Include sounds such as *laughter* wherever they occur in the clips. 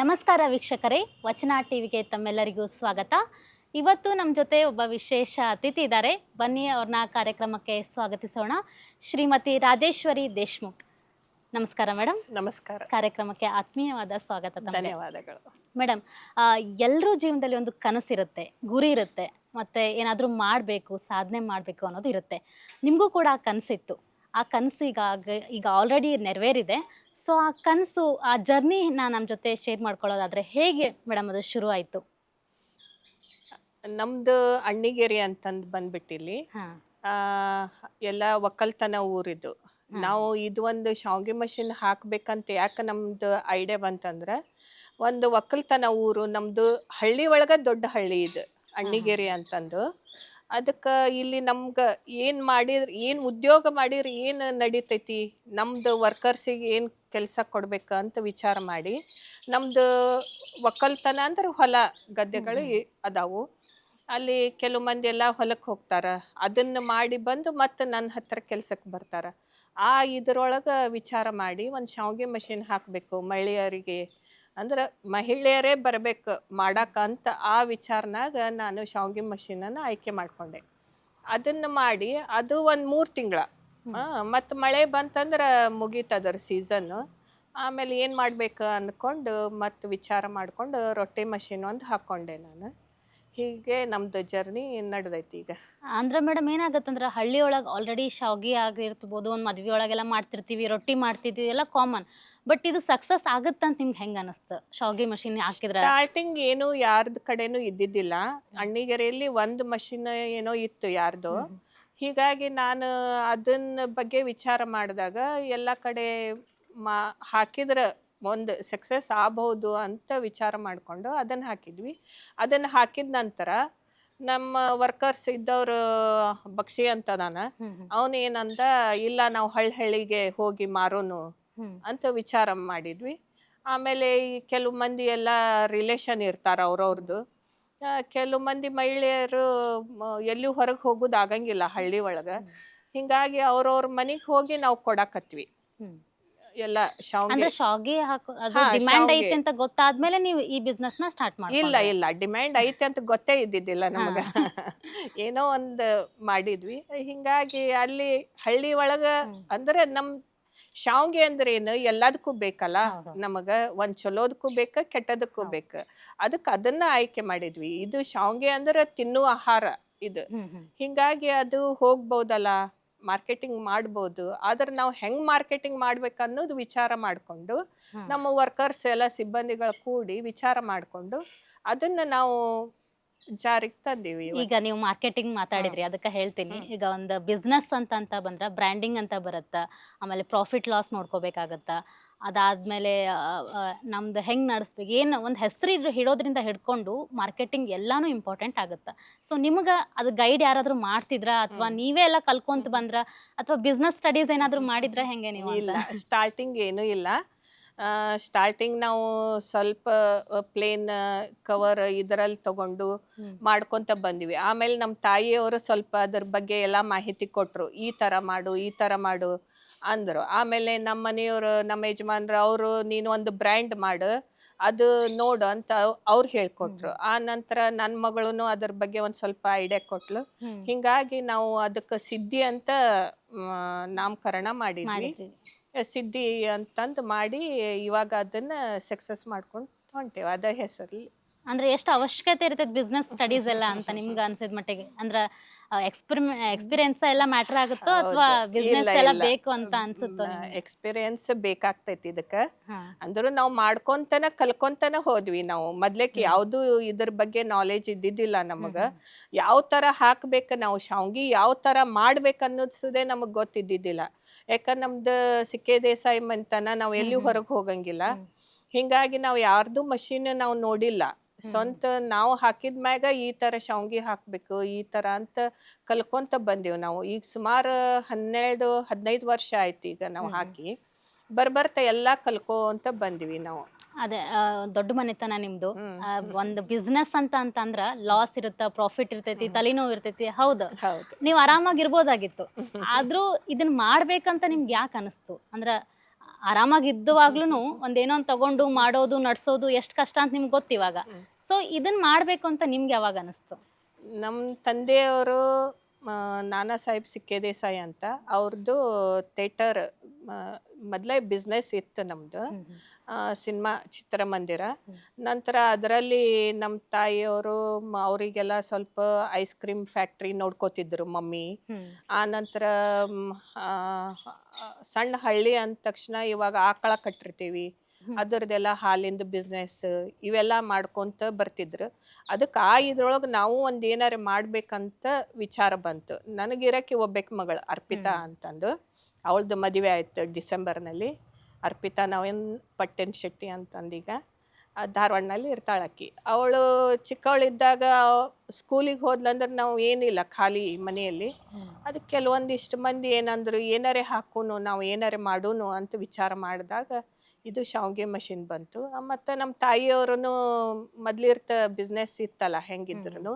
ನಮಸ್ಕಾರ ವೀಕ್ಷಕರೇ ವಚನ ಟಿವಿಗೆ ತಮ್ಮೆಲ್ಲರಿಗೂ ಸ್ವಾಗತ. ಇವತ್ತು ನಮ್ಮ ಜೊತೆ ಒಬ್ಬ ವಿಶೇಷ ಅತಿಥಿ ಇದ್ದಾರೆ. ಬನ್ನಿ ಅವ್ರನ್ನ ಕಾರ್ಯಕ್ರಮಕ್ಕೆ ಸ್ವಾಗತಿಸೋಣ. ಶ್ರೀಮತಿ ರಾಜೇಶ್ವರಿ ದೇಶ್ಮುಖ್. ನಮಸ್ಕಾರ ಮೇಡಮ್ ನಮಸ್ಕಾರ. ಕಾರ್ಯಕ್ರಮಕ್ಕೆ ಆತ್ಮೀಯವಾದ ಸ್ವಾಗತ ಧನ್ಯವಾದಗಳು. ಮೇಡಮ್ ಎಲ್ಲರೂ ಜೀವನದಲ್ಲಿ ಒಂದು ಕನಸಿರುತ್ತೆ ಗುರಿ ಇರುತ್ತೆ ಮತ್ತೆ ಏನಾದರೂ ಮಾಡಬೇಕು ಸಾಧನೆ ಮಾಡಬೇಕು ಅನ್ನೋದು ಇರುತ್ತೆ. ನಿಮಗೂ ಕೂಡ ಆ ಕನಸಿತ್ತು. ಆ ಕನಸು ಈಗ ಈಗ ಆಲ್ರೆಡಿ ನೆರವೇರಿದೆ. ಸೊ ಆ ಕನಸು ಆ ಜರ್ನಿನ ನಮ್ಮ ಜೊತೆ ಶೇರ್ ಮಾಡ್ಕೊಳ್ಳೋದಾದ್ರೆ ಹೇಗೆ ಮೇಡಮ್ ಅದು ಶುರು ಆಯಿತು ನಮ್ದು ಅಣ್ಣಿಗೇರಿ ಅಂತಂದು ಬಂದ್ಬಿಟ್ಟಿಲ್ಲಿ. ಎಲ್ಲ ಒಕ್ಕಲ್ತನ ಊರಿದು ನಾವು ಇದು ಒಂದು ಶಾವಿಗೆ ಮಷಿನ್ ಹಾಕ್ಬೇಕಂತ ಯಾಕೆ ನಮ್ದು ಐಡಿಯಾ ಬಂತಂದ್ರೆ ಒಂದು ಒಕ್ಕಲ್ತನ ಊರು ನಮ್ದು ಹಳ್ಳಿ ಒಳಗೆ ದೊಡ್ಡ ಹಳ್ಳಿ ಇದು ಅಣ್ಣಿಗೇರಿ ಅಂತಂದು. ಅದಕ್ಕೆ ಇಲ್ಲಿ ನಮ್ಗ ಏನು ಮಾಡಿದ್ರ ಏನು ಉದ್ಯೋಗ ಮಾಡಿದ್ರೆ ಏನು ನಡೀತೈತಿ ನಮ್ದು ವರ್ಕರ್ಸಿಗೆ ಏನು ಕೆಲಸ ಕೊಡ್ಬೇಕ ಅಂತ ವಿಚಾರ ಮಾಡಿ ನಮ್ದು ಒಕ್ಕಲ್ತನ ಅಂದ್ರೆ ಹೊಲ ಗದ್ದೆಗಳು ಅದಾವು. ಅಲ್ಲಿ ಕೆಲವು ಮಂದಿ ಎಲ್ಲ ಹೊಲಕ್ಕೆ ಹೋಗ್ತಾರ ಅದನ್ನ ಮಾಡಿ ಬಂದು ಮತ್ತೆ ನನ್ನ ಹತ್ರ ಕೆಲ್ಸಕ್ಕೆ ಬರ್ತಾರ. ಆ ಇದ್ರೊಳಗೆ ವಿಚಾರ ಮಾಡಿ ಒಂದು ಶಾವ್ಗೆ ಮಷಿನ್ ಹಾಕಬೇಕು ಮಹಿಳೆಯರಿಗೆ ಅಂದ್ರೆ ಮಹಿಳೆಯರೇ ಬರಬೇಕು ಮಾಡಕ್ಕಂತ ಆ ವಿಚಾರನಾಗ ನಾನು ಶಾವ್ಗೆ ಮಷೀನನ್ನು ಆಯ್ಕೆ ಮಾಡ್ಕೊಂಡೆ. ಅದನ್ನ ಮಾಡಿ ಅದು ಒಂದು ಮೂರು ತಿಂಗಳ. ಮತ್ತು ಮಳೆ ಬಂತಂದ್ರೆ ಮುಗೀತದರ ಸೀಸನ್ನು ಆಮೇಲೆ ಏನು ಮಾಡ್ಬೇಕು ಅಂದ್ಕೊಂಡು ಮತ್ತು ವಿಚಾರ ಮಾಡಿಕೊಂಡು ರೊಟ್ಟಿ ಮಷೀನ್ ಒಂದು ಹಾಕ್ಕೊಂಡೆ ನಾನು. ಹೀಗೆ ನಮ್ದು ಜರ್ನಿ ನಡೆದೈತಿ ಈಗ. ಅಂದ್ರೆ ಮೇಡಮ್ ಏನಾಗತ್ತಂದ್ರೆ ಹಳ್ಳಿ ಒಳಗೆ ಆಲ್ರೆಡಿ ಶಾವ್ಗಿ ಆಗಿರ್ಬೋದು ಒಂದು ಮದ್ವೆ ಒಳಗೆಲ್ಲ ಮಾಡ್ತಿರ್ತೀವಿ ರೊಟ್ಟಿ ಮಾಡ್ತಿರ್ತೀವಿ ಎಲ್ಲ ಕಾಮನ್ ಬಟ್ ಇದು ಸಕ್ಸಸ್ ಆಗುತ್ತಂತ ನಿಮ್ಗೆ ಹೆಂಗ ಅನಿಸ್ತು? ಶಾವಿಗೆ ಮಷಿನ್ ಹಾಕಿದ್ರೆ? ಸ್ಟಾರ್ಟಿಂಗ್ ಏನು ಯಾರ್ದ ಕಡೆನೂ ಇದ್ದಿದ್ದಿಲ್ಲ. ಅಣ್ಣಿಗೆರೆಯಲ್ಲಿ ಒಂದು ಮಷೀನ್ ಏನೋ ಇತ್ತು ಯಾರ್ದು. ಹೀಗಾಗಿ ನಾನು ಅದನ್ನ ಬಗ್ಗೆ ವಿಚಾರ ಮಾಡಿದಾಗ ಎಲ್ಲ ಕಡೆ ಮಾ ಹಾಕಿದ್ರ ಒಂದು ಸಕ್ಸಸ್ ಆಗಬಹುದು ಅಂತ ವಿಚಾರ ಮಾಡಿಕೊಂಡು ಅದನ್ನು ಹಾಕಿದ್ವಿ. ಅದನ್ನು ಹಾಕಿದ ನಂತರ ನಮ್ಮ ವರ್ಕರ್ಸ್ ಇದ್ದವರು ಬಕ್ಷಿ ಅಂತ ನಾನು ಅವನೇನಂದ ಇಲ್ಲ ನಾವು ಹಳ್ಳಿ ಹಳ್ಳಿಗೆ ಹೋಗಿ ಮಾರೋನು. ಅಂತ ವಿಚಾರ ಮಾಡಿದ್ವಿ. ಆಮೇಲೆ ಈ ಕೆಲವು ಮಂದಿ ಎಲ್ಲ ರಿಲೇಷನ್ ಇರ್ತಾರ ಅವ್ರವ್ರದ್ದು ಕೆಲವು ಮಂದಿ ಮಹಿಳೆಯರು ಎಲ್ಲಿ ಹೊರಗೆ ಹೋಗೋದು ಆಗಂಗಿಲ್ಲ ಹಳ್ಳಿ ಒಳಗೆ. ಹಿಂಗಾಗಿ ಅವ್ರವ್ರ ಮನೆಗೆ ಹೋಗಿ ನಾವು ಕೊಡಾಕತ್ವಿ. ಎಲ್ಲ ಶಾವ್ಗೆ. ಅಂದ್ರೆ ಶಾವ್ಗೆ ಹಾಕೋ ಅದು ಡಿಮ್ಯಾಂಡ್. ಐತೆ ಅಂತ ಗೊತ್ತಾದ್ಮೇಲೆ ನೀವು ಈ ಬಿಸ್ನೆಸ್ನ ಸ್ಟಾರ್ಟ್ ಮಾಡಿ ಇಲ್ಲ ಇಲ್ಲ. ಡಿಮ್ಯಾಂಡ್ ಐತೆ ಅಂತ ಗೊತ್ತೇ ಇದ್ದಿದ್ದಿಲ್ಲ ನಮಗ. ಏನೋ ಒಂದು ಮಾಡಿದ್ವಿ. ಹಿಂಗಾಗಿ ಅಲ್ಲಿ ಹಳ್ಳಿ ಒಳಗ ಅಂದ್ರೆ ನಮ್ ಶಾವ್ಗೆ ಅಂದ್ರೆ ಏನು? ಎಲ್ಲದಕ್ಕೂ ಬೇಕಲ್ಲ. ನಮಗ ಒಂದ್ ಚಲೋದಕ್ಕೂ ಬೇಕ ಕೆಟ್ಟದಕ್ಕೂ ಬೇಕ. ಅದಕ್ಕೆ ಅದನ್ನ ಆಯ್ಕೆ ಮಾಡಿದ್ವಿ. ಇದು ಶಾವಿಗೆ ಅಂದ್ರೆ ತಿನ್ನುವ ಆಹಾರ ಇದು. ಹಿಂಗಾಗಿ ಅದು ಹೋಗ್ಬೋದಲ್ಲ? ಮಾರ್ಕೆಟಿಂಗ್ ಮಾಡ್ಬೋದು. ಆದ್ರೆ ನಾವು ಹೆಂಗ್ ಮಾರ್ಕೆಟಿಂಗ್ ಮಾಡ್ಬೇಕನ್ನೋದು ವಿಚಾರ ಮಾಡ್ಕೊಂಡು ನಮ್ಮ ವರ್ಕರ್ಸ್ ಎಲ್ಲ ಸಿಬ್ಬಂದಿಗಳು ಕೂಡಿ ವಿಚಾರ ಮಾಡ್ಕೊಂಡು ಅದನ್ನ ನಾವು ಜಾರಿಗೆ ತಂದೀವಿ. ಈಗ ನೀವು ಮಾರ್ಕೆಟಿಂಗ್ ಮಾತಾಡಿದ್ರಿ ಅದಕ್ಕೆ ಹೇಳ್ತೀನಿ. ಈಗ ಒಂದು ಬಿಸ್ನೆಸ್ ಅಂತ ಅಂತ ಬಂದ್ರೆ ಬ್ರ್ಯಾಂಡಿಂಗ್ ಅಂತ ಬರುತ್ತ ಆಮೇಲೆ ಪ್ರಾಫಿಟ್ ಲಾಸ್ ನೋಡ್ಕೋಬೇಕಾಗತ್ತ ಅದಾದ್ಮೇಲೆ ಆ, ಆ, ನಮ್ದು ಹೆಂಗ್ ನಡೆಸ್ಬೇಕು ಏನು ಒಂದು ಹೆಸರು ಹಿಡೋದ್ರಿಂದ ಹಿಡ್ಕೊಂಡು ಮಾರ್ಕೆಟಿಂಗ್ ಎಲ್ಲಾನು ಇಂಪಾರ್ಟೆಂಟ್ ಆಗುತ್ತೆ. ಸೊ ನಿಮ್ಗೆ ಅದು ಗೈಡ್ ಯಾರಾದ್ರೂ ಮಾಡ್ತಿದ್ರಾ ಅಥವಾ ನೀವೇ ಎಲ್ಲ ಕಲ್ಕೊಂತ ಬಂದ್ರ ಅಥವಾ ಬಿಸ್ನೆಸ್ ಸ್ಟಡೀಸ್ ಏನಾದ್ರೂ ಮಾಡಿದ್ರ ಹೆಂಗೆ ನೀವು ಇಲ್ಲ ಸ್ಟಾರ್ಟಿಂಗ್ ಏನೂ ಇಲ್ಲ. ಸ್ಟಾರ್ಟಿಂಗ್ ನಾವು ಸ್ವಲ್ಪ ಪ್ಲೇನ್ ಕವರ್ ಇದರಲ್ಲಿ ತಗೊಂಡು. ಮಾಡ್ಕೊಂತ ಬಂದ್ವಿ. ಆಮೇಲೆ ನಮ್ಮ ತಾಯಿಯವರು ಸ್ವಲ್ಪ ಅದ್ರ ಬಗ್ಗೆ ಎಲ್ಲ ಮಾಹಿತಿ ಕೊಟ್ರು. ಈ ತರ ಮಾಡು ಈ ತರ ಮಾಡು ಅಂದ್ರು. ಆಮೇಲೆ ನಮ್ಮ ಮನೆಯವರು ನಮ್ಮ ಯಜಮಾನ್ರು ಅವರು ನೀನು ಒಂದು ಬ್ರ್ಯಾಂಡ್ ಮಾಡು ಅದು ನೋಡು ಅಂತ ಅವ್ರು ಹೇಳ್ಕೊಟ್ರು. ಆ ನಂತರ ನನ್ನ ಮಗಳು ಅದ್ರ ಬಗ್ಗೆ ಒಂದು ಸ್ವಲ್ಪ ಐಡಿಯಾ ಕೊಟ್ಲು. ಹಿಂಗಾಗಿ ನಾವು ಅದಕ್ಕೆ ಸಿದ್ಧಿ ಅಂತ ನಾಮಕರಣ ಮಾಡಿದ್ವಿ. ಸಿದ್ಧಿ ಅಂತಂದು ಮಾಡಿ ಇವಾಗ ಅದನ್ನ ಸಕ್ಸಸ್ ಮಾಡ್ಕೊಂಡು ಹೊಂಟೇವೆ ಅದ ಹೆಸರಲ್ಲಿ ಅಂದ್ರೆ ಎಷ್ಟು ಅವಶ್ಯಕತೆ ಇರ್ತೈತೆ ಬಿಸ್ನೆಸ್ ಸ್ಟಡೀಸ್ ಎಲ್ಲ ಅಂತ ನಿಮ್ಗೆ ಅನ್ಸಿದ ಮಟ್ಟಿಗೆ? ಅಂದ್ರ ಎಕ್ಸ್ಪೆರಿಮೆ ಎಕ್ಸ್ಪೀರಿಯನ್ಸ್ ಎಲ್ಲ ಮ್ಯಾಟರ್ ಆಗುತ್ತೋ ಅಥವಾ ಬಿಸ್ನೆಸ್ ಎಲ್ಲ ಬೇಕು ಅಂತ ಅನ್ಸುತ್ತೋ? ಎಕ್ಸ್ಪೀರಿಯನ್ಸ್ ಬೇಕಾಗ್ತೈತಿ ಇದಕ್ಕ. ಅಂದ್ರೆ ನಾವು ಮಾಡ್ಕೊಂತನ ಕಲ್ಕೊಂತನ ಹೋದ್ವಿ ನಾವು. ಮೊದ್ಲಕ್ಕೆ ಯಾವ್ದು ಇದ್ರ ಬಗ್ಗೆ ನಾಲೆಜ್ ಇದ್ದಿದ್ದಿಲ್ಲ ನಮಗ. ಯಾವ ತರ ಹಾಕ್ಬೇಕು ನಾವು ಶಾವ್ಗಿ ಯಾವ ತರ ಮಾಡ್ಬೇಕು ಅನ್ನೋದ್ಸುದೇ ನಮಗ್ ಗೊತ್ತಿದ್ದಿದ್ದಿಲ್ಲ. ಯಾಕಂದ್ರೆ ನಮ್ದು ಸಿಕ್ಕೆ ದೇಸಾಯಿ ಮಂತನ ನಾವು ಎಲ್ಲಿ ಹೊರಗೆ ಹೋಗಂಗಿಲ್ಲ. ಹಿಂಗಾಗಿ ನಾವು ಯಾರ್ದು ಮಷೀನ್ ನಾವು ನೋಡಿಲ್ಲ. ಸ್ವಂತ ನಾವು ಹಾಕಿದ ಮ್ಯಾಗ ಈ ತರ ಶಾವ್ಗಿ ಹಾಕ್ಬೇಕು ಈ ತರ ಅಂತ ಕಲ್ಕೊಂತ ಬಂದೇವ್ ನಾವು. ಈಗ ಸುಮಾರು ಹನ್ನೆರಡು ಹದಿನೈದು ವರ್ಷ ಆಯ್ತು ಈಗ ನಾವು ಹಾಕಿ. ಬರ್ಬರ್ತ ಎಲ್ಲಾ ಕಲ್ಕೊಂತ ಬಂದಿವಿ ನಾವು. ಅದೇ ದೊಡ್ಡ ಮನೆತನ ನಿಮ್ದು. ಒಂದ್ ಬಿಸ್ನೆಸ್ ಅಂತ ಅಂತಂದ್ರ ಲಾಸ್ ಇರುತ್ತ ಪ್ರಾಫಿಟ್ ಇರ್ತೈತಿ ತಲೆನೋವು ಇರ್ತೈತಿ ಹೌದು. ಹೌದು. ನೀವು ಆರಾಮಾಗಿ ಇರ್ಬೋದಾಗಿತ್ತು *laughs* ಆದ್ರೂ ಇದನ್ನ ಮಾಡ್ಬೇಕಂತ ನಿಮ್ಗೆ ಯಾಕೆ ಅನಿಸ್ತು? ಅಂದ್ರ ಆರಾಮಾಗಿ ಇದ್ದುವಾಗ್ಲೂ ಒಂದೇನೋ ಒಂದ್ ತಗೊಂಡು ಮಾಡೋದು ನಡ್ಸೋದು ಎಷ್ಟು ಕಷ್ಟ ಅಂತ ನಿಮ್ಗೆ ಗೊತ್ತು ಇವಾಗ. ಹ್ಮ್. ಸೊ ಇದನ್ನ ಮಾಡ್ಬೇಕು ಅಂತ ನಿಮ್ಗೆ ಯಾವಾಗ ಅನಿಸ್ತು? ನಮ್ಮ ತಂದೆಯವರು ನಾನಾ ಸಾಹೇಬ್ ಸಿಕ್ಕೆ ದೇಸಾಯಿ ಅಂತ ಅವ್ರದ್ದು ಥೇಟರ್ ಮೊದಲೇ ಬಿಸ್ನೆಸ್ ಇತ್ತು ನಮ್ಮದು ಸಿನಿಮಾ ಚಿತ್ರಮಂದಿರ. ನಂತರ ಅದರಲ್ಲಿ ನಮ್ಮ ತಾಯಿಯವರು ಅವರಿಗೆಲ್ಲ ಸ್ವಲ್ಪ ಐಸ್ ಕ್ರೀಮ್ ಫ್ಯಾಕ್ಟ್ರಿ ನೋಡ್ಕೋತಿದ್ರು ಮಮ್ಮಿ. ಆ ನಂತರ ಸಣ್ಣ ಹಳ್ಳಿ ಅಂದ ತಕ್ಷಣ ಇವಾಗ ಆಕಳ ಕಟ್ಟಿರ್ತೀವಿ. ಅದರದೆಲ್ಲ ಹಾಲಿಂದ ಬಿಸ್ನೆಸ್ ಇವೆಲ್ಲ ಮಾಡ್ಕೊಂತ ಬರ್ತಿದ್ರು. ಅದಕ್ಕೆ ಆ ಇದ್ರೊಳಗೆ ನಾವು ಒಂದು ಏನಾರ ಮಾಡ್ಬೇಕಂತ ವಿಚಾರ ಬಂತು. ನನಗಿರಕ್ಕೆ ಒಬ್ಬೆಕ್ ಮಗಳ ಅರ್ಪಿತಾ ಅಂತಂದು. ಅವಳದು ಮದುವೆ ಆಯ್ತು ಡಿಸೆಂಬರ್ನಲ್ಲಿ. ಅರ್ಪಿತಾ ನವೀನ್ ಪಟ್ಟೆನ್ ಶೆಟ್ಟಿ ಅಂತಂದೀಗ. ಧಾರವಾಡನಲ್ಲಿ ಇರ್ತಾಳಕ್ಕಿ ಅವಳು ಚಿಕ್ಕವಳಿದ್ದಾಗ ಸ್ಕೂಲಿಗೆ ಹೋದ್ಲಂದ್ರೆ ನಾವು ಏನಿಲ್ಲ ಖಾಲಿ ಮನೆಯಲ್ಲಿ. ಅದಕ್ಕೆ ಕೆಲವೊಂದಿಷ್ಟು ಮಂದಿ ಏನಂದ್ರು ಏನಾರೇ ಹಾಕೂನು ನಾವು ಏನಾರೇ ಮಾಡೂನು ಅಂತ ವಿಚಾರ ಮಾಡಿದಾಗ ಇದು ಶಾವಿಗೆ ಮಷಿನ್ ಬಂತು. ಮತ್ತು ನಮ್ಮ ತಾಯಿಯವ್ರೂ ಮೊದ್ಲಿರ್ತ ಬಿಸ್ನೆಸ್ ಇತ್ತಲ್ಲ ಹೆಂಗಿದ್ರು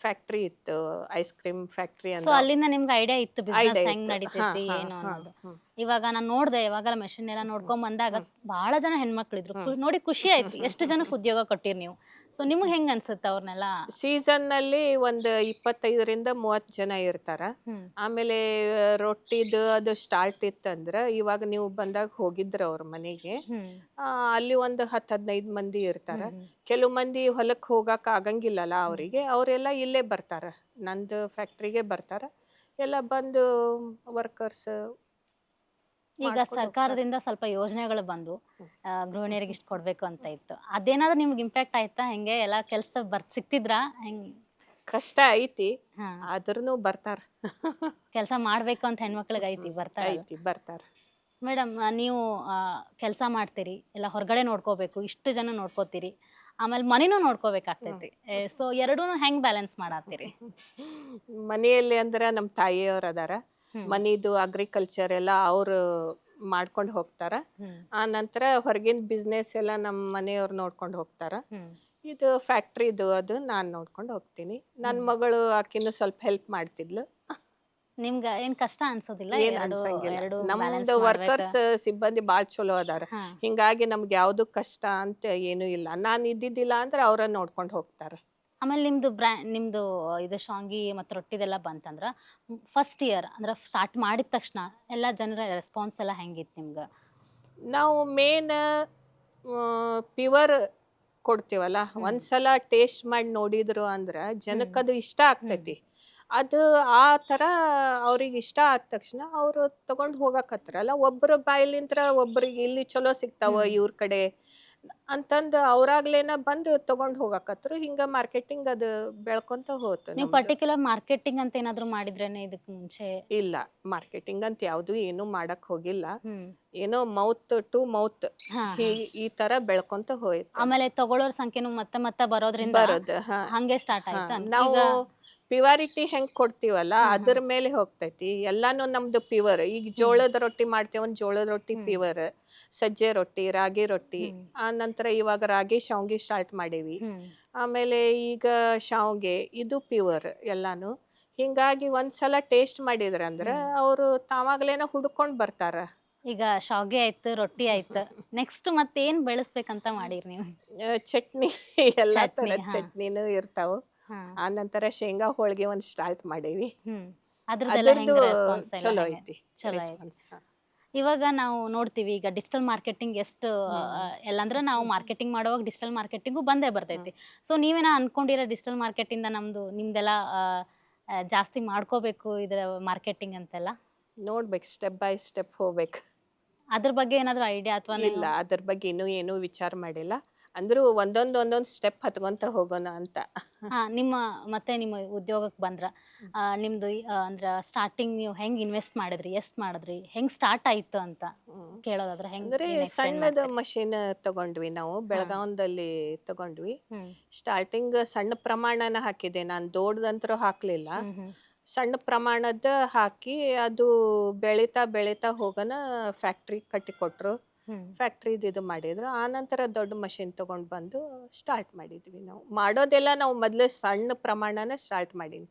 ಫ್ಯಾಕ್ಟ್ರಿ ಇತ್ತು ಐಸ್ ಕ್ರೀಮ್ ಫ್ಯಾಕ್ಟ್ರಿ ಸೊ ಅಂತ ಅಲ್ಲಿಂದ ನಿಮ್ಗೆ ಐಡಿಯಾ ಇತ್ತು ಬಿಸ್ನೆಸ್ ಹೆಂಗ್. ನಡೀತೈತಿ ಏನು ಅನ್ನೋದು. ಇವಾಗ ನಾನು ನೋಡ್ದೆ ಯಾವಾಗಲ ಮೆಷಿನ್ ಎಲ್ಲ ನೋಡ್ಕೊಂಡ್ ಬಂದಾಗ ಬಹಳ ಜನ ಹೆಣ್ಮಕ್ಳಿದ್ರು. ಇದ್ರು ನೋಡಿ ಖುಷಿ ಆಯ್ತು. ಎಷ್ಟು ಜನಕ್ಕೆ ಉದ್ಯೋಗ ಕೊಟ್ಟಿರಿ ನೀವು? ಸೊ ನಿಮ್ಗೆ ಹೆಂಗ ಅನ್ಸುತ್ತೆ ಅವ್ರನ್ನೆಲ್ಲ? ಸೀಸನ್ನಲ್ಲಿ ಒಂದು ಇಪ್ಪತ್ತೈದರಿಂದ ಮೂವತ್ತು ಜನ ಇರ್ತಾರ. ಆಮೇಲೆ ರೊಟ್ಟಿದು ಅದು ಸ್ಟಾರ್ಟ್ ಇತ್ತಂದ್ರ ಇವಾಗ ನೀವು ಬಂದಾಗ ಹೋಗಿದ್ರ ಅವ್ರ ಮನೆಗೆ. ಆ, ಅಲ್ಲಿ ಒಂದು ಹತ್ತು ಹದಿನೈದು ಮಂದಿ ಇರ್ತಾರ. ಕೆಲವು ಮಂದಿ ಹೊಲಕ್ಕೆ ಹೋಗಕ್ ಆಗಂಗಿಲ್ಲಲ್ಲ ಅವರಿಗೆ. ಅವರೆಲ್ಲ ಇಲ್ಲೇ ಬರ್ತಾರ. ನಂದು ಫ್ಯಾಕ್ಟ್ರಿಗೆ ಬರ್ತಾರ. ಎಲ್ಲ ಬಂದು ವರ್ಕರ್ಸ್ ಈಗ ಸರ್ಕಾರದಿಂದ ಸ್ವಲ್ಪ ಯೋಜನೆಗಳು ಬಂದು ಆ, ಗೃಹಿಣಿಯರಿಗೆ ಇಷ್ಟು ಕೊಡ್ಬೇಕು ಅಂತ ಇತ್ತು. ಅದೇನಾದ್ರೂ ನಿಮ್ಗೆ ಇಂಪ್ಯಾಕ್ಟ್ ಆಯ್ತಾ? ಹೆಂಗೆ ಎಲ್ಲ ಕೆಲಸ ಬರ್ ಸಿಕ್ತಿದ್ರಾ? ಹೆಂಗ್? ಕಷ್ಟ ಐತಿ. ಹಾ. ಆದ್ರೂ ಬರ್ತಾರ. ಕೆಲಸ ಮಾಡ್ಬೇಕು ಅಂತ ಹೆಣ್ಮಕ್ಳಿಗೆ ಐತಿ ಬರ್ತಾರೆ ಐತಿ ಬರ್ತಾರ. ಮೇಡಮ್ ನೀವು ಕೆಲಸ ಮಾಡ್ತೀರಿ ಎಲ್ಲ ಹೊರಗಡೆ ನೋಡ್ಕೋಬೇಕು ಇಷ್ಟು ಜನ ನೋಡ್ಕೋತೀರಿ ಆಮೇಲೆ ಮನಿನೂ ನೋಡ್ಕೋಬೇಕಾಗ್ತೈತಿ. ಸೊ ಎರಡೂ ಹೆಂಗ್ ಬ್ಯಾಲೆನ್ಸ್ ಮಾಡಾತ್ತೀರಿ ಮನೆಯಲ್ಲಿ ಅಂದ್ರ ನಮ್ಮ ತಾಯಿಯವ್ರ ಅದಾರ. ಮನಿದು ಅಗ್ರಿಕಲ್ಚರ್ ಎಲ್ಲ ಅವರು ಮಾಡ್ಕೊಂಡು ಹೋಗ್ತಾರ. ಆ ನಂತರ ಹೊರಗಿನ ಬಿಸ್ನೆಸ್ ಎಲ್ಲ ನಮ್ಮ ಮನೆಯವ್ರು ನೋಡ್ಕೊಂಡು ಹೋಗ್ತಾರ. ಇದು ಫ್ಯಾಕ್ಟ್ರಿದು ಅದು ನಾನು ನೋಡ್ಕೊಂಡು ಹೋಗ್ತೀನಿ. ನನ್ನ ಮಗಳು ಆಕಿನೂ ಸ್ವಲ್ಪ ಹೆಲ್ಪ್ ಮಾಡ್ತಿದ್ಲು. ನಿಮ್ಗ ಏನ್ ಕಷ್ಟ ಅನ್ಸೋದಿಲ್ಲ? ಏನ್ ಅನ್ಸಂಗಿಲ್ಲ. ನಮ್ದು ವರ್ಕರ್ಸ್ ಸಿಬ್ಬಂದಿ ಬಾಳ್ ಚಲೋ ಅದಾರ. ಹಿಂಗಾಗಿ ನಮ್ಗೆ ಯಾವ್ದು ಕಷ್ಟ ಅಂತ ಏನೂ ಇಲ್ಲ. ನಾನು ಇದ್ದಿದ್ದಿಲ್ಲ ಅಂದ್ರೆ ಅವ್ರ ನೋಡ್ಕೊಂಡು ಹೋಗ್ತಾರ. ಆಮೇಲೆ ನಿಮ್ಮದು ಬ್ರ್ಯಾ ನಿಮ್ಮದು ಇದು ಶಾಂಗಿ ಮತ್ತು ರೊಟ್ಟಿದೆಲ್ಲ ಬಂತಂದ್ರೆ ಫಸ್ಟ್ ಇಯರ್ ಅಂದ್ರೆ ಸ್ಟಾರ್ಟ್ ಮಾಡಿದ ತಕ್ಷಣ ಎಲ್ಲ ಜನರ ರೆಸ್ಪಾನ್ಸ್ ಎಲ್ಲ ಹೆಂಗಿತ್ತು ನಿಮ್ಗೆ? ನಾವು ಮೇನ್ ಪ್ಯೂವರ್ ಕೊಡ್ತೀವಲ್ಲ ಒಂದ್ಸಲ ಟೇಸ್ಟ್ ಮಾಡಿ ನೋಡಿದ್ರು ಅಂದ್ರೆ ಜನಕ್ಕೆ ಅದು ಇಷ್ಟ ಆಗ್ತೈತಿ. ಅದು ಆ ಥರ ಅವ್ರಿಗೆ ಇಷ್ಟ ಆದ ತಕ್ಷಣ ಅವರು ತಗೊಂಡು ಹೋಗಕತ್ರಲ್ಲ ಒಬ್ಬರ ಬಾಯಿಲಿಂತ್ರ ಒಬ್ಬರಿಗೆ ಇಲ್ಲಿ ಚಲೋ ಸಿಗ್ತಾವ. ಇವ್ರ ಕಡೆ. ಅಂತಂದು ಅವ್ರಾಗ್ಲೇನ ಬಂದು ತಗೊಂಡ್ ಹೋಗಕತ್ರು ಹಿಂಗ ಮಾರ್ಕೆಟಿಂಗ್ ಅದು ಬೆಳ್ಕೊಂತ ಹೋತು ನೀವು ನಮ್ದು. ಪರ್ಟಿಕ್ಯುಲರ್ ಮಾರ್ಕೆಟಿಂಗ್ ಅಂತ ಏನಾದ್ರು ಮಾಡಿದ್ರೇನೆ ಇದಕ್ಕೆ ಮುಂಚೆ? ಇಲ್ಲ ಮಾರ್ಕೆಟಿಂಗ್ ಅಂತ ಯಾವ್ದು ಏನು ಮಾಡಕ್ ಹೋಗಿಲ್ಲ. ಹ್ಮ್. ಏನೋ ಮೌತ್ ಟು ಮೌತ್ ಹಾ, ಈ ತರ ಬೆಳ್ಕೊಂತ ಹೋಯ್ತು. ಆಮೇಲೆ ತಗೊಳ್ಳೋರ್ ಸಂಖ್ಯೆನು ಮತ್ತೆ ಮತ್ತೆ ಬರೋದ್ರಿಂದ ಬರೋದು ಹಾ. ಹಂಗೆ ಸ್ಟಾರ್ಟ್ ಆಯ್ತು ಆಯ್ತಾ ನಾವು ಈಗ ಪ್ಯೂರಿಟಿ ಹೆಂಗ್ ಕೊಡ್ತೀವಲ್ಲ. ಅದ್ರ ಮೇಲೆ ಹೋಗ್ತೈತಿ. ಎಲ್ಲಾನು ನಮ್ದು ಪ್ಯೂರ್ ಈಗ ಜೋಳದ ರೊಟ್ಟಿ ಮಾಡ್ತೇವ ಜೋಳದ ರೊಟ್ಟಿ ಹ್ಮ್. ಸಜ್ಜೆ ರೊಟ್ಟಿ ರಾಗಿ ರೊಟ್ಟಿ ಆ ನಂತರ ಇವಾಗ ರಾಗಿ ಶಾವ್ಗೆ ಸ್ಟಾರ್ಟ್ ಮಾಡೇವಿ. ಆಮೇಲೆ ಈಗ ಶಾವ್ಗೆ ಇದು ಪ್ಯೂರ್ ಎಲ್ಲಾನು. ಹಿಂಗಾಗಿ ಒಂದ್ಸಲ ಟೇಸ್ಟ್ ಮಾಡಿದ್ರಂದ್ರ ಅಂದ್ರ ಅವರು ತಾವಾಗ್ಲೇನ ಹುಡ್ಕೊಂಡ್ ಬರ್ತಾರ. ಈಗ ಶಾವ್ಗೆ ಆಯ್ತು ರೊಟ್ಟಿ ಆಯ್ತು. ನೆಕ್ಸ್ಟ್ ಮತ್ತೆ ಏನ್ ಬೆಳೆಸ್ಬೇಕಂತ ಮಾಡಿರಿ ನೀವು? ಚಟ್ನಿ *laughs* ಎಲ್ಲಾ ತರದ. ಚಟ್ನಿನೂ ಇರ್ತಾವ. ಆ ನಂತರ ಶೇಂಗಾ ಹೋಳಿಗೆ ಒಂದ್ ಸ್ಟಾರ್ಟ್ ಮಾಡೇವಿ. ಅದರದ್ದು ಚಲೋ? ಐತಿ ಚಲೋ. ಇವಾಗ ನಾವು ನೋಡ್ತೀವಿ ಈಗ ಡಿಜಿಟಲ್ ಮಾರ್ಕೆಟಿಂಗ್ ಎಷ್ಟು ಎಲ್ಲಂದ್ರೆ ನಾವು ಮಾರ್ಕೆಟಿಂಗ್ ಮಾಡುವಾಗ ಡಿಜಿಟಲ್ ಮಾರ್ಕೆಟಿಂಗು ಬಂದೇ ಬರ್ತೈತಿ. ಸೊ ನೀವೇನ ಅನ್ಕೊಂಡಿರೋ ಡಿಜಿಟಲ್ ಮಾರ್ಕೆಟಿಂದ ನಮ್ದು ನಿಮ್ದೆಲ್ಲ ಜಾಸ್ತಿ ಮಾಡ್ಕೋಬೇಕು ಇದ್ರ ಮಾರ್ಕೆಟಿಂಗ್ ಅಂತೆಲ್ಲ? ನೋಡ್ಬೇಕು ಸ್ಟೆಪ್ ಬೈ ಸ್ಟೆಪ್ ಹೋಗ್ಬೇಕು. ಅದ್ರ ಬಗ್ಗೆ ಏನಾದ್ರು ಐಡಿಯಾ ಅಥವಾ ಇಲ್ಲ ಅದ್ರ ಬಗ್ಗೆ ಇನ್ನೂ ಏನೂ ವಿಚಾರ ಮಾಡಿಲ್ಲ. ಅಂದ್ರೂ ಒಂದೊಂದ್ ಒಂದೊಂದ್ ಸ್ಟೆಪ್ ಹತ್ಕೊಂತ ಹೋಗೋಣ ಅಂತ. ಹಾ ನಿಮ್ಮ ಮತ್ತೆ ನಿಮ್ಮ ಉದ್ಯೋಗಕ್ಕೆ ಬಂದ್ರ ಆ, ನಿಮ್ದು ಈ, ಆ, ಅಂದ್ರ ಸ್ಟಾರ್ಟಿಂಗ್ ನೀವು ಹೆಂಗ್ ಇನ್ವೆಸ್ಟ್ ಮಾಡಿದ್ರಿ ಎಷ್ಟ್ ಮಾಡಿದ್ರಿ ಹೆಂಗ್ ಸ್ಟಾರ್ಟ್ ಆಯ್ತು ಅಂತ ಹ್ಮ್. ಕೇಳೋದಾದ್ರೆ ಹೆಂಗ್ ಅಂದ್ರೆ ಏನ್ explain ಸಣ್ಣದ ಮಾಡ್ತೀರಿ? ಮಷೀನ್ ತಗೊಂಡ್ವಿ ನಾವು ಬೆಳಗಾವದಲ್ಲಿ ತಗೊಂಡ್ವಿ. ಹ್ಮ್. ಸ್ಟಾರ್ಟಿಂಗ್ ಸಣ್ಣ ಪ್ರಮಾಣನ ಹಾಕಿದೆ ನಾನು ದೊಡ್ಡದಂತರೂ ಹಾಕ್ಲಿಲ್ಲ. ಹ್ಮ್ ಹ್ಮ್. ಸಣ್ಣ ಪ್ರಮಾಣದ ಹಾಕಿ ಅದು ಬೆಳೀತಾ ಬೆಳೀತಾ ಹೋಗೋಣ ಫ್ಯಾಕ್ಟ್ರಿ ಕಟ್ಟಿ ಕೊಟ್ರು ಫ್ಯಾಕ್ಟ್ರಿದು ಇದು ಮಾಡಿದ್ರು. ಆ ನಂತರ ದೊಡ್ಡ ಮಷಿನ್ ತಗೊಂಡ್ ಬಂದು ಸ್ಟಾರ್ಟ್ ಮಾಡಿದ್ವಿ ನಾವು. ಮಾಡೋದೆಲ್ಲ ನಾವು ಮೊದ್ಲು ಸಣ್ಣ ಪ್ರಮಾಣನ ಸ್ಟಾರ್ಟ್ ಮಾಡೀನಿ.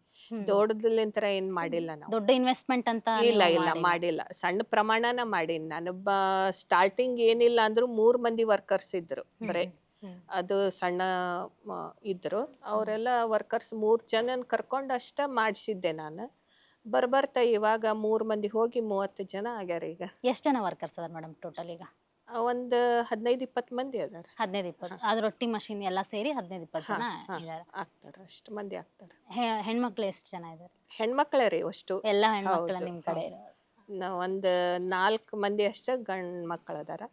ದೊಡ್ಡದಲ್ಲಿಂತರ ಏನ್ ಮಾಡಿಲ್ಲ ನಾವು. ದೊಡ್ಡ ಇನ್ವೆಸ್ಟ್ಮೆಂಟ್ ಅಂತ ಇಲ್ಲ ಇಲ್ಲ ಮಾಡಿಲ್ಲ. ಸಣ್ಣ ಪ್ರಮಾಣನ ಮಾಡೀನಿ. ನಾನು ಸ್ಟಾರ್ಟಿಂಗ್ ಏನಿಲ್ಲ ಅಂದ್ರೂ ಮೂರ್ ಮಂದಿ ವರ್ಕರ್ಸ್ ಇದ್ರು. ಬರೇ ಅದು ಸಣ್ಣ ಇದ್ರು. ಅವರೆಲ್ಲ ವರ್ಕರ್ಸ್ ಮೂರ್ ಜನನ್ ಕರ್ಕೊಂಡು ಅಷ್ಟ ಮಾಡಿಸಿದ್ದೆ ನಾನು. ಬರ್ಬರ್ತಾ ಇವಾಗ ಮೂರ್ ಮಂದಿ ಹೋಗಿ ಮೂವತ್ತು ಜನ ಆಗ್ಯಾರ ಈಗ ಎಷ್ಟು ಜನ ವರ್ಕರ್ಸ್ ಅದಾರ ಮೇಡಮ್ ಟೋಟಲ್ ಈಗ? ಒಂದ್ ಹದಿನೈದು ಇಪ್ಪತ್ತು ಮಂದಿ ಅದಾರ. ಹದಿನೈದು ಇಪ್ಪತ್ತು. ಅದು ರೊಟ್ಟಿ ಮಷೀನ್ ಎಲ್ಲ ಸೇರಿ ಹದಿನೈದು ಇಪ್ಪತ್ತು ಜನ. ಇದ್ದಾರೆ ಆಗ್ತಾರ ಅಷ್ಟು ಮಂದಿ ಆಗ್ತಾರ. ಹೆಣ್ಮಕ್ಳು ಎಷ್ಟು ಜನ ಇದ್ದಾರೆ ಹೆಣ್ಮಕ್ಳೇ ರೀ ಅಷ್ಟು. ಎಲ್ಲ ಹೆಣ್ಮಕ್ಳ ನಿಮ್ ಕಡೆ. ನಾವ್ ಒಂದ್ ನಾಲ್ಕು ಮಂದಿ ಅಷ್ಟ ಗಂಡ್ ಮಕ್ಕಳು ಅದಾರ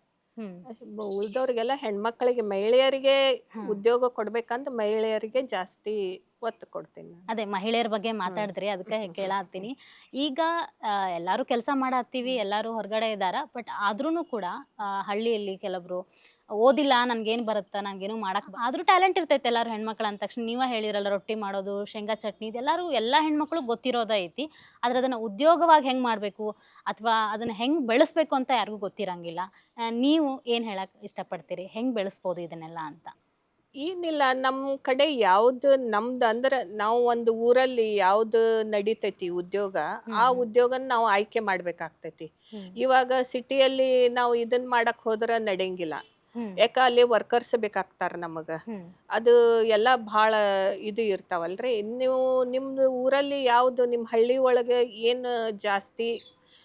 ಉಳ್ದವ್ರಿಗೆಲ್ಲ ಹೆಣ್ಮಕ್ಳಿಗೆ ಮಹಿಳೆಯರಿಗೆ. ಉದ್ಯೋಗ ಕೊಡ್ಬೇಕಂತ ಮಹಿಳೆಯರಿಗೆ ಜಾಸ್ತಿ ಒತ್ತು ಕೊಡ್ತೀನಿ ನಾನು. ಅದೇ ಮಹಿಳೆಯರ ಬಗ್ಗೆ ಮಾತಾಡಿದ್ರಿ ಅದಕ್ಕೆ ಕೇಳಾತೀನಿ ಈಗ ಎಲ್ಲರೂ ಎಲ್ಲಾರು ಕೆಲಸ ಮಾಡತ್ತೀವಿ ಎಲ್ಲಾರು ಹೊರಗಡೆ ಇದಾರ ಬಟ್ ಆದ್ರೂ ಕೂಡ ಆ, ಹಳ್ಳಿಯಲ್ಲಿ ಕೆಲವರು ಓದಿಲ್ಲ ನನ್ಗೇನ್ ಬರುತ್ತಾ ನನ್ಗೇನು ಮಾಡಕ್ ಬ- ಆದ್ರೂ ಟ್ಯಾಲೆಂಟ್ ಇರ್ತೈತೆ ಎಲ್ಲಾರು ಹೆಣ್ಮಕ್ಳು ಅಂದ ತಕ್ಷಣ. ನೀವ ಹೇಳಿರಲ್ಲ ರೊಟ್ಟಿ ಮಾಡೋದು ಶೇಂಗಾ ಚಟ್ನಿ ಇದೆಲ್ಲಾರು ಎಲ್ಲಾ ಹೆಣ್ಮಕ್ಳು ಗೊತ್ತಿರೋದ ಐತಿ. ಆದ್ರೆ ಅದನ್ನ ಉದ್ಯೋಗವಾಗಿ ಹೆಂಗ್ ಮಾಡ್ಬೇಕು ಅಥವಾ ಅದನ್ನ ಹೆಂಗ್ ಬೆಳೆಸ್ಬೇಕು ಅಂತ ಯಾರಿಗೂ ಗೊತ್ತಿರಂಗಿಲ್ಲ. ಆ, ನೀವು ಏನ್ ಹೇಳಕ್ ಇಷ್ಟಪಡ್ತೀರಿ? ಹೆಂಗ್ ಬೆಳೆಸ್ಬೋದು ಇದನ್ನೆಲ್ಲ ಅಂತ? ಏನಿಲ್ಲ ನಮ್ ಕಡೆ ಯಾವ್ದು ನಮ್ದು ಅಂದ್ರ ನಾವು ಒಂದು ಊರಲ್ಲಿ ಯಾವ್ದು ನಡಿತೈತಿ ಉದ್ಯೋಗ ಆ ಹ್ಮ್. ಉದ್ಯೋಗನ ನಾವು ಆಯ್ಕೆ ಮಾಡ್ಬೇಕಾಗ್ತೈತಿ. ಇವಾಗ ಸಿಟಿಯಲ್ಲಿ ನಾವು ಇದನ್ ಮಾಡಕ್ ಹೋದ್ರ ನಡೆಯಂಗಿಲ್ಲ ಹ್ಮ್. ಯಾಕ ಅಲ್ಲಿ ವರ್ಕರ್ಸ್ ಬೇಕಾಗ್ತಾರ ನಮಗ. ಹ್ಮ್. ಅದು ಎಲ್ಲ ಬಹಳ ಇದು ಇರ್ತಾವಲ್ರಿ. ನೀವು ನಿಮ್ದು ಊರಲ್ಲಿ ಯಾವ್ದು ನಿಮ್ ಹಳ್ಳಿ ಒಳಗೆ ಏನ್ ಜಾಸ್ತಿ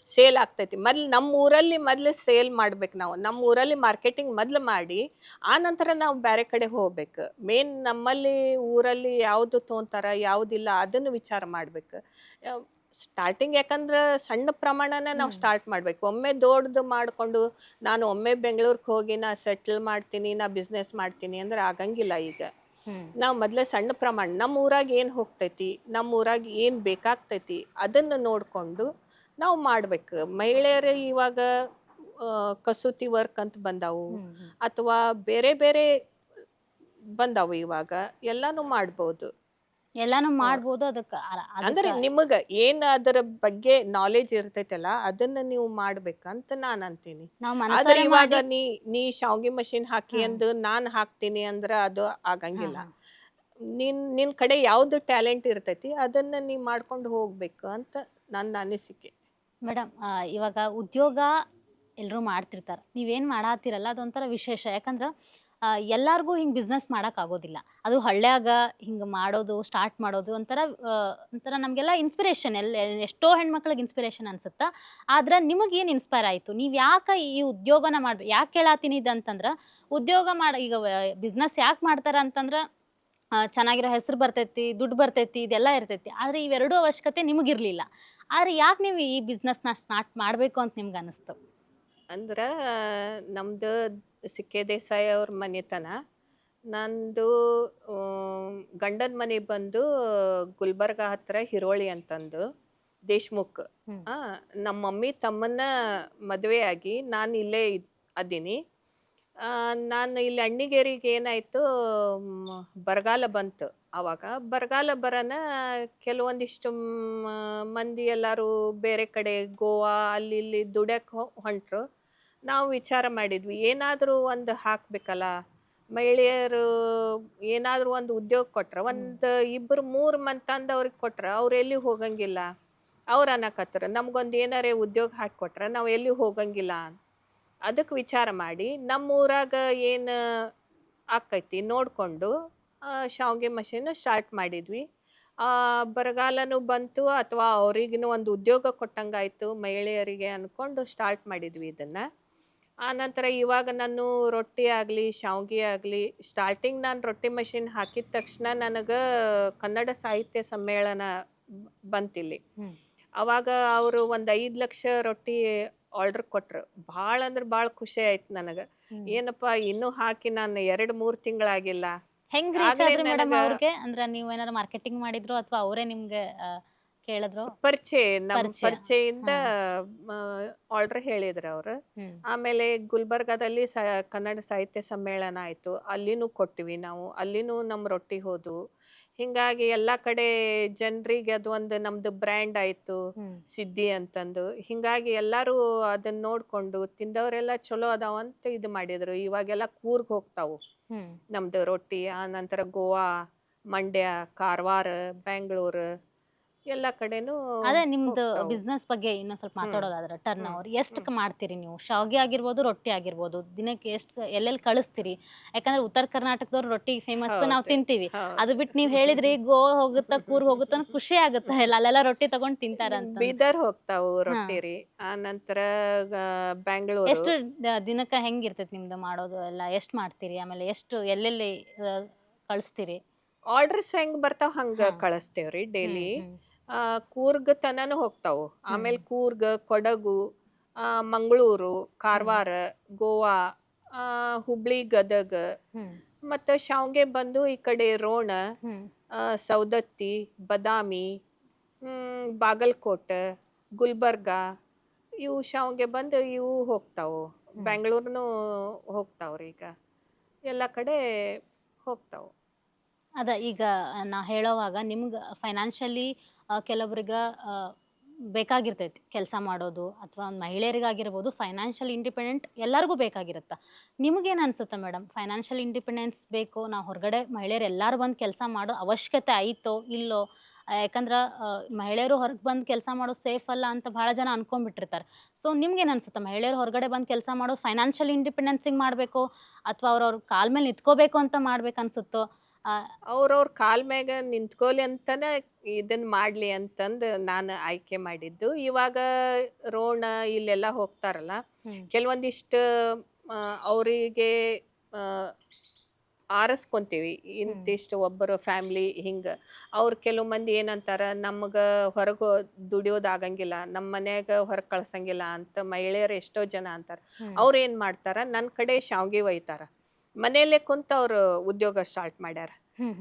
ಸೇಲ್ ಆಗ್ತೈತಿ. ಮೊದ್ಲು ನಮ್ಮ ಊರಲ್ಲಿ ಮೊದ್ಲು ಸೇಲ್ ಮಾಡ್ಬೇಕು ನಾವು. ನಮ್ಮ ಊರಲ್ಲಿ ಮಾರ್ಕೆಟಿಂಗ್ ಮೊದ್ಲು ಮಾಡಿ ಆ ನಂತರ ನಾವು ಬೇರೆ ಕಡೆ ಹೋಗ್ಬೇಕು. ಮೇನ್ ನಮ್ಮಲ್ಲಿ ಊರಲ್ಲಿ ಯಾವ್ದು ತೊಗೊಂತಾರ ಯಾವ್ದಿಲ್ಲ ಅದನ್ನು ವಿಚಾರ ಮಾಡ್ಬೇಕು. ಸ್ಟಾರ್ಟಿಂಗ್ ಯಾಕಂದ್ರೆ ಸಣ್ಣ ಪ್ರಮಾಣನ ನಾವು ಸ್ಟಾರ್ಟ್ ಮಾಡ್ಬೇಕು. ಒಮ್ಮೆ ದೊಡ್ಡದು ಮಾಡ್ಕೊಂಡು ನಾನು ಒಮ್ಮೆ ಬೆಂಗಳೂರಿಗೆ ಹೋಗಿ ನಾ ಸೆಟ್ಲ್ ಮಾಡ್ತೀನಿ ನಾ ಬಿಸ್ನೆಸ್ ಮಾಡ್ತೀನಿ ಅಂದ್ರೆ ಆಗಂಗಿಲ್ಲ ಈಗ. ನಾವು ಮೊದಲೇ ಸಣ್ಣ ಪ್ರಮಾಣ ನಮ್ಮ ಊರಾಗ ಏನು ಹೋಗ್ತೈತಿ ನಮ್ಮ ಊರಾಗ ಏನು ಬೇಕಾಗ್ತೈತಿ ಅದನ್ನು ನೋಡ್ಕೊಂಡು ನಾವು ಮಾಡ್ಬೇಕು. ಮಹಿಳೆಯರು ಇವಾಗ ಕಸೂತಿ ವರ್ಕ್ ಅಂತ ಬಂದಾವು. ಅಥವಾ ಬೇರೆ ಬೇರೆ ಬಂದಾವು ಇವಾಗ. ಎಲ್ಲಾನು ಮಾಡ್ಬೋದು. ಎಲ್ಲಾನು ಮಾಡ್ಬೋದು ಅದಕ್ಕೆ. ಅಂದ್ರೆ ನಿಮಗ ಏನ್ ಅದರ ಬಗ್ಗೆ ನಾಲೆಜ್ ಇರ್ತೈತಲ್ಲ ಅದನ್ನ ನೀವು ಮಾಡ್ಬೇಕಂತ ನಾನ್ ಅಂತೀನಿ. ಆದ್ರೆ ಇವಾಗ ನೀ ನೀ ಶಾವ್ಗಿ ಮಷಿನ್ ಹಾಕಿ ಅಂತ ಅಂದು ನಾನ್ ಹಾಕ್ತೀನಿ ಅಂದ್ರ ಅದು ಆಗಂಗಿಲ್ಲ. ನಿನ್ ನಿನ್ ಕಡೆ ಯಾವ್ದು ಟ್ಯಾಲೆಂಟ್ ಇರ್ತೈತಿ ಅದನ್ನ ನೀ ಮಾಡ್ಕೊಂಡು ಹೋಗ್ಬೇಕು ಅಂತ ನನ್ನ ಅನಿಸಿಕೆ. ಮೇಡಮ್ ಇವಾಗ ಉದ್ಯೋಗ ಎಲ್ಲರೂ ಮಾಡ್ತಿರ್ತಾರೆ. ನೀವೇನು ಮಾಡಾತಿರಲ್ಲ, ಅದೊಂಥರ ವಿಶೇಷ. ಯಾಕಂದ್ರೆ ಎಲ್ಲರಿಗೂ ಹಿಂಗೆ ಬಿಸ್ನೆಸ್ ಮಾಡೋಕ್ಕಾಗೋದಿಲ್ಲ ಅದು ಹಳ್ಳ್ಯಾಗ ಹಿಂಗೆ ಮಾಡೋದು ಸ್ಟಾರ್ಟ್ ಮಾಡೋದು, ಒಂಥರ ಒಂಥರ ನಮಗೆಲ್ಲ ಇನ್ಸ್ಪಿರೇಷನ್ ಎಲ್ಲ ಎಷ್ಟೋ ಹೆಣ್ಮಕ್ಳಿಗೆ ಇನ್ಸ್ಪಿರೇಷನ್ ಅನ್ಸುತ್ತಾ? ಆದ್ರೆ ನಿಮಗೆ ಏನು ಇನ್ಸ್ಪೈರ್ ಆಯಿತು? ನೀವು ಯಾಕೆ ಈ ಉದ್ಯೋಗನ ಮಾಡಿ, ಯಾಕೆ ಕೇಳಾತೀನಿ ಇದಂತಂದ್ರೆ, ಉದ್ಯೋಗ ಮಾಡ, ಈಗ ಬಿಸ್ನೆಸ್ ಯಾಕೆ ಮಾಡ್ತಾರೆ ಅಂತಂದ್ರೆ ಚೆನ್ನಾಗಿರೋ ಹೆಸರು ಬರ್ತೈತಿ, ದುಡ್ಡು ಬರ್ತೈತಿ, ಇದೆಲ್ಲ ಇರ್ತೈತಿ. ಆದರೆ ಇವೆರಡೂ ಅವಶ್ಯಕತೆ ನಿಮಗಿರಲಿಲ್ಲ. ಆದ್ರೆ ಯಾಕೆ ನೀವು ಈ ಬಿಸ್ನೆಸ್ನ ಸ್ಟಾರ್ಟ್ ಮಾಡಬೇಕು ಅಂತ ನಿಮ್ಗೆ ಅನಿಸ್ತು? ಅಂದ್ರ ನಮ್ದು ಸಿಕ್ಕೆ ದೇಸಾಯಿ ಅವ್ರ ಮನೆತನ. ನಂದು ಗಂಡನ ಮನೆ ಬಂದು ಗುಲ್ಬರ್ಗ ಹತ್ರ ಹಿರೋಳಿ ಅಂತಂದು ದೇಶ್ಮುಖ್. ನಮ್ಮ ಮಮ್ಮಿ ತಮ್ಮನ್ನ ಮದುವೆ ಆಗಿ ನಾನು ಇಲ್ಲೇ ಇದ್- ಅದೀನಿ. ಆ, ನಾನು ಇಲ್ಲಿ ಅಣ್ಣಿಗೇರಿಗೆ ಏನಾಯ್ತು ಬರಗಾಲ ಬಂತು. ಅವಾಗ ಬರಗಾಲ ಬರನ ಕೆಲವೊಂದಿಷ್ಟು ಮಂದಿ ಎಲ್ಲರೂ ಬೇರೆ ಕಡೆ ಗೋವಾ ಅಲ್ಲಿ ಇಲ್ಲಿ ದುಡ್ಯಕ್ಕೆ ಹೊಂಟರು. ನಾವು ವಿಚಾರ ಮಾಡಿದ್ವಿ ಏನಾದರೂ ಒಂದು ಹಾಕ್ಬೇಕಲ್ಲ? ಮಹಿಳೆಯರು ಏನಾದರೂ ಒಂದು ಉದ್ಯೋಗ ಕೊಟ್ರೆ ಒಂದು ಇಬ್ಬರು ಮೂರು ಮಂತ್ ತಂದು ಅವ್ರಿಗೆ ಕೊಟ್ರೆ ಅವ್ರು ಎಲ್ಲಿ ಹೋಗಂಗಿಲ್ಲ? ಅವ್ರು ಅನ್ನಕತ್ರ ನಮ್ಗೊಂದು ಏನಾರೇ ಉದ್ಯೋಗ ಹಾಕಿ ಕೊಟ್ರ ನಾವು ಎಲ್ಲಿ ಹೋಗಂಗಿಲ್ಲ ಅದಕ್ಕೆ ವಿಚಾರ ಮಾಡಿ ನಮ್ಮ ಊರಾಗ ಏನು ಆಕೈತಿ ನೋಡಿಕೊಂಡು ಶಾವ್ಗೆ ಮಷೀನ್ ಸ್ಟಾರ್ಟ್ ಮಾಡಿದ್ವಿ. ಆ, ಬರಗಾಲನೂ ಬಂತು ಅಥವಾ ಅವ್ರಿಗೂ ಒಂದು ಉದ್ಯೋಗ ಕೊಟ್ಟಂಗಾಯಿತು ಮಹಿಳೆಯರಿಗೆ ಅನ್ಕೊಂಡು ಸ್ಟಾರ್ಟ್ ಮಾಡಿದ್ವಿ ಇದನ್ನ. ಆನಂತರ ಇವಾಗ ನಾನು ರೊಟ್ಟಿ ಆಗಲಿ ಶಾವಿಗೆ ಆಗಲಿ ಸ್ಟಾರ್ಟಿಂಗ್ ನಾನು ರೊಟ್ಟಿ ಮಷೀನ್ ಹಾಕಿದ ತಕ್ಷಣ ನನಗೆ ಕನ್ನಡ ಸಾಹಿತ್ಯ ಸಮ್ಮೇಳನ ಬಂತಿಲ್ಲಿ. ಅವಾಗ ಅವರು ಒಂದು ಐದು ಲಕ್ಷ ರೊಟ್ಟಿ ಆರ್ಡರ್ ಕೊಟ್ರು. ಭಾಳ ಅಂದ್ರೆ ಭಾಳ ಖುಷಿ ಆಯ್ತು ನನಗೆ. ಏನಪ್ಪ ಇನ್ನೂ ಹಾಕಿ ನಾನು ಎರಡು ಮೂರು ತಿಂಗಳಾಗಿಲ್ಲ ಹೆಂಗ್ ರೀಚ್ ಆಗ್ಲೇ ಆದ್ರಿ ಮೇಡಮ್ ನನಗ- ಅವ್ರಿಗೆ? ಅಂದ್ರೆ ನೀವು ಏನಾರ ಮಾರ್ಕೆಟಿಂಗ್ ಮಾಡಿದ್ರು ಅಥವಾ ಅವರೇ ನಿಮ್ಗೆ ಆ, ಕೇಳಿದ್ರು? ಪರಿಚಯ ನಮ್ಮ ಪರಿಚಯ. ಪರಿಚಯದಿಂದ ಆರ್ಡರ್ ಹೇಳಿದ್ರು ಅವರು. ಹ್ಮ್. ಆಮೇಲೆ ಗುಲ್ಬರ್ಗಾದಲ್ಲಿ ಸ ಕನ್ನಡ ಸಾಹಿತ್ಯ ಸಮ್ಮೇಳನ ಆಯ್ತು. ಅಲ್ಲಿನೂ ಕೊಟ್ಟಿವಿ ನಾವು. ಅಲ್ಲಿನೂ ನಮ್ಮ ರೊಟ್ಟಿ ಹೋದು. ಹಿಂಗಾಗಿ ಎಲ್ಲಾ ಕಡೆ ಜನರಿಗೆ ಅದು ಒಂದು ನಮ್ದು ಬ್ರ್ಯಾಂಡ್ ಆಯ್ತು ಸಿದ್ಧಿ ಅಂತಂದು. ಹಿಂಗಾಗಿ ಎಲ್ಲಾರು ಅದನ್ನ ನೋಡ್ಕೊಂಡು ತಿಂದವರೆಲ್ಲ ಚಲೋ ಅದಾವ ಅಂತ ಇದು ಮಾಡಿದ್ರು. ಇವಾಗೆಲ್ಲ ಕೂರ್ಗ್ ಹೋಗ್ತಾವು. ನಮ್ದು ರೊಟ್ಟಿ ಆ ನಂತರ ಗೋವಾ ಮಂಡ್ಯ ಕಾರವಾರ ಬೆಂಗಳೂರು ಎಲ್ಲ ಕಡೆನೂ ಅದೇ ನಿಮ್ದು. ಬಿಸ್ನೆಸ್ ಬಗ್ಗೆ ಇನ್ನೊಂದ್ ಸ್ವಲ್ಪ. ಮಾತಾಡೋದಾದ್ರೆ ಟರ್ನ್ ಅವರ್ ಓವರ್ ಎಷ್ಟಕ್ಕೆ ಮಾಡ್ತೀರಿ ನೀವು? ಶಾವಿಗೆ ಆಗಿರ್ಬೋದು ರೊಟ್ಟಿ ಆಗಿರ್ಬೋದು. ದಿನಕ್ಕೆ ಎಷ್ಟು ಎಲ್ಲೆಲ್ಲಿ ಕಳಿಸ್ತೀರಿ? ಯಾಕಂದ್ರೆ ಉತ್ತರ ಕರ್ನಾಟಕದವ್ರು ರೊಟ್ಟಿ ಫೇಮಸ್ ನಾವು ತಿಂತೀವಿ. ಅದು ಬಿಟ್ಟು ನೀವು ಹೇಳಿದ್ರಿ *laughs* ಗೋವಾ ಹೋಗುತ್ತಾ ಕೂರ್ ಹೋಗುತ್ತಾ ಖುಷಿ ಆಗುತ್ತೆ. ಇಲ್ಲ ಅಲ್ಲೆಲ್ಲ ರೊಟ್ಟಿ ತಗೊಂಡ್ ತಿಂತಾರ ಅಂತ. ಬೀದರ್ ಹೋಗ್ತಾವ ರೊಟ್ಟಿ ರೀ. ಆ ನಂತರ ಬ್ಯಾಂಗ್ಳೂರ್. ಎಷ್ಟು ದ- ದಿನಕ್ಕ ಹೆಂಗಿರ್ತೈತಿ ನಿಮ್ದು ಮಾಡೋದು ಎಲ್ಲ? ಎಷ್ಟ್ ಮಾಡ್ತೀರಿ? ಆಮೇಲೆ ಎಷ್ಟು ಎಲ್ಲೆಲ್ಲಿ ಆ, ಕಳಿಸ್ತೀರಿ? ಆರ್ಡರ್ಸ್ ಹೆಂಗ್ ಬರ್ತಾವ ಹಂಗ. ಕಳಿಸ್ತೇವ್ರಿ ಡೈಲಿ ಹ್ಮ್, ಹ್ಮ್. ಆ, ಕೂರ್ಗ್ ತನನು ಹೋಗ್ತಾವು. ಆಮೇಲೆ ಕೂರ್ಗ್ ಕೊಡಗು ಆ, ಮಂಗಳೂರು ಕಾರವಾರ ಗೋವಾ ಆ, ಹುಬ್ಳಿ ಗದಗ ಮತ್ತ ಶಾವ್ಗೆ ಬಂದು ಈ ಕಡೆ ರೋಣ ಆ, ಸೌದತ್ತಿ ಬದಾಮಿ ಹ್ಮ್, ಬಾಗಲಕೋಟೆ ಗುಲ್ಬರ್ಗ ಇವು ಶಾವ್ಗೆ ಬಂದು ಇವು ಹೋಗ್ತಾವು. ಬೆಂಗಳೂರ್ನು ಹೋಗ್ತಾವ್ರಿ ಈಗ ಎಲ್ಲ ಕಡೆ ಹೋಗ್ತಾವು. ಅದ ಈಗ ನಾ ಹೇಳೋವಾಗ ನಿಮ್ಗೆ ಫೈನಾನ್ಷಿಯಲಿ ಕೆಲವರಿಗೆ ಬೇಕಾಗಿರ್ತೈತಿ ಕೆಲಸ ಮಾಡೋದು ಅಥವಾ ಮಹಿಳೆಯರಿಗಾಗಿರ್ಬೋದು ಫೈನಾನ್ಷಿಯಲ್ ಇಂಡಿಪೆಂಡೆಂಟ್ ಎಲ್ಲರಿಗೂ ಬೇಕಾಗಿರುತ್ತೆ. ನಿಮಗೇನು ಅನ್ಸುತ್ತೆ ಮೇಡಮ್ ಫೈನಾನ್ಷಿಯಲ್ ಇಂಡಿಪೆಂಡೆನ್ಸ್ ಬೇಕು ನಾವು ಹೊರಗಡೆ ಮಹಿಳೆಯರು ಎಲ್ಲರೂ ಬಂದು ಕೆಲಸ ಮಾಡೋ ಅವಶ್ಯಕತೆ ಐತೋ ಇಲ್ಲೋ? ಯಾಕಂದ್ರೆ ಮಹಿಳೆಯರು ಹೊರಗೆ ಬಂದು ಕೆಲಸ ಮಾಡೋ ಸೇಫ್ ಅಲ್ಲ ಅಂತ ಭಾಳ ಜನ ಅನ್ಕೊಂಡ್ಬಿಟ್ಟಿರ್ತಾರೆ. ಸೊ ನಿಮ್ಗೇನು ಅನ್ಸುತ್ತೆ? ಮಹಿಳೆಯರು ಹೊರಗಡೆ ಬಂದು ಕೆಲಸ ಮಾಡೋ ಫೈನಾನ್ಷಿಯಲ್ ಇಂಡಿಪೆಂಡೆನ್ಸಿಗೆ ಮಾಡಬೇಕು ಅಥವಾ ಅವ್ರವ್ರ ಕಾಲ್ ಮೇಲೆ ನಿಂತ್ಕೋಬೇಕು ಅಂತ ಮಾಡ್ಬೇಕು ಅನ್ಸುತ್ತೋ? ಅವ್ರವ್ರ ಕಾಲ್ ಮ್ಯಾಗ ನಿಂತ್ಕೊಲಿ ಅಂತನ ಇದನ್ನ ಮಾಡ್ಲಿ ಅಂತಂದು ನಾನು ಆಯ್ಕೆ ಮಾಡಿದ್ದು. ಇವಾಗ ರೋಣ ಇಲ್ಲೆಲ್ಲ ಹೋಗ್ತಾರಲ್ಲ. ಕೆಲವೊಂದಿಷ್ಟು ಅವರಿಗೆ ಆರಿಸ್ಕೊಂತೀವಿ. ಇಂತಿಷ್ಟು ಒಬ್ಬರು ಫ್ಯಾಮ್ಲಿ ಹಿಂಗ. ಅವ್ರು ಕೆಲವು ಮಂದಿ ಏನಂತಾರ ನಮ್ಗ ಹೊರಗೆ ದುಡಿಯೋದು ಆಗಂಗಿಲ್ಲ ನಮ್ಮ ಮನ್ಯಾಗ ಹೊರಗೆ ಕಳ್ಸಂಗಿಲ್ಲ ಅಂತ ಮಹಿಳೆಯರು ಎಷ್ಟೋ ಜನ ಅಂತಾರ. ಅವ್ರು ಏನ್ ಮಾಡ್ತಾರ ನನ್ನ ಕಡೆ ಶಾವ್ಗೆ ಒಯ್ತಾರ. ಮನೆಯಲ್ಲೇ ಕುಂತ ಅವ್ರು ಉದ್ಯೋಗ ಸ್ಟಾರ್ಟ್ ಮಾಡ್ಯಾರ.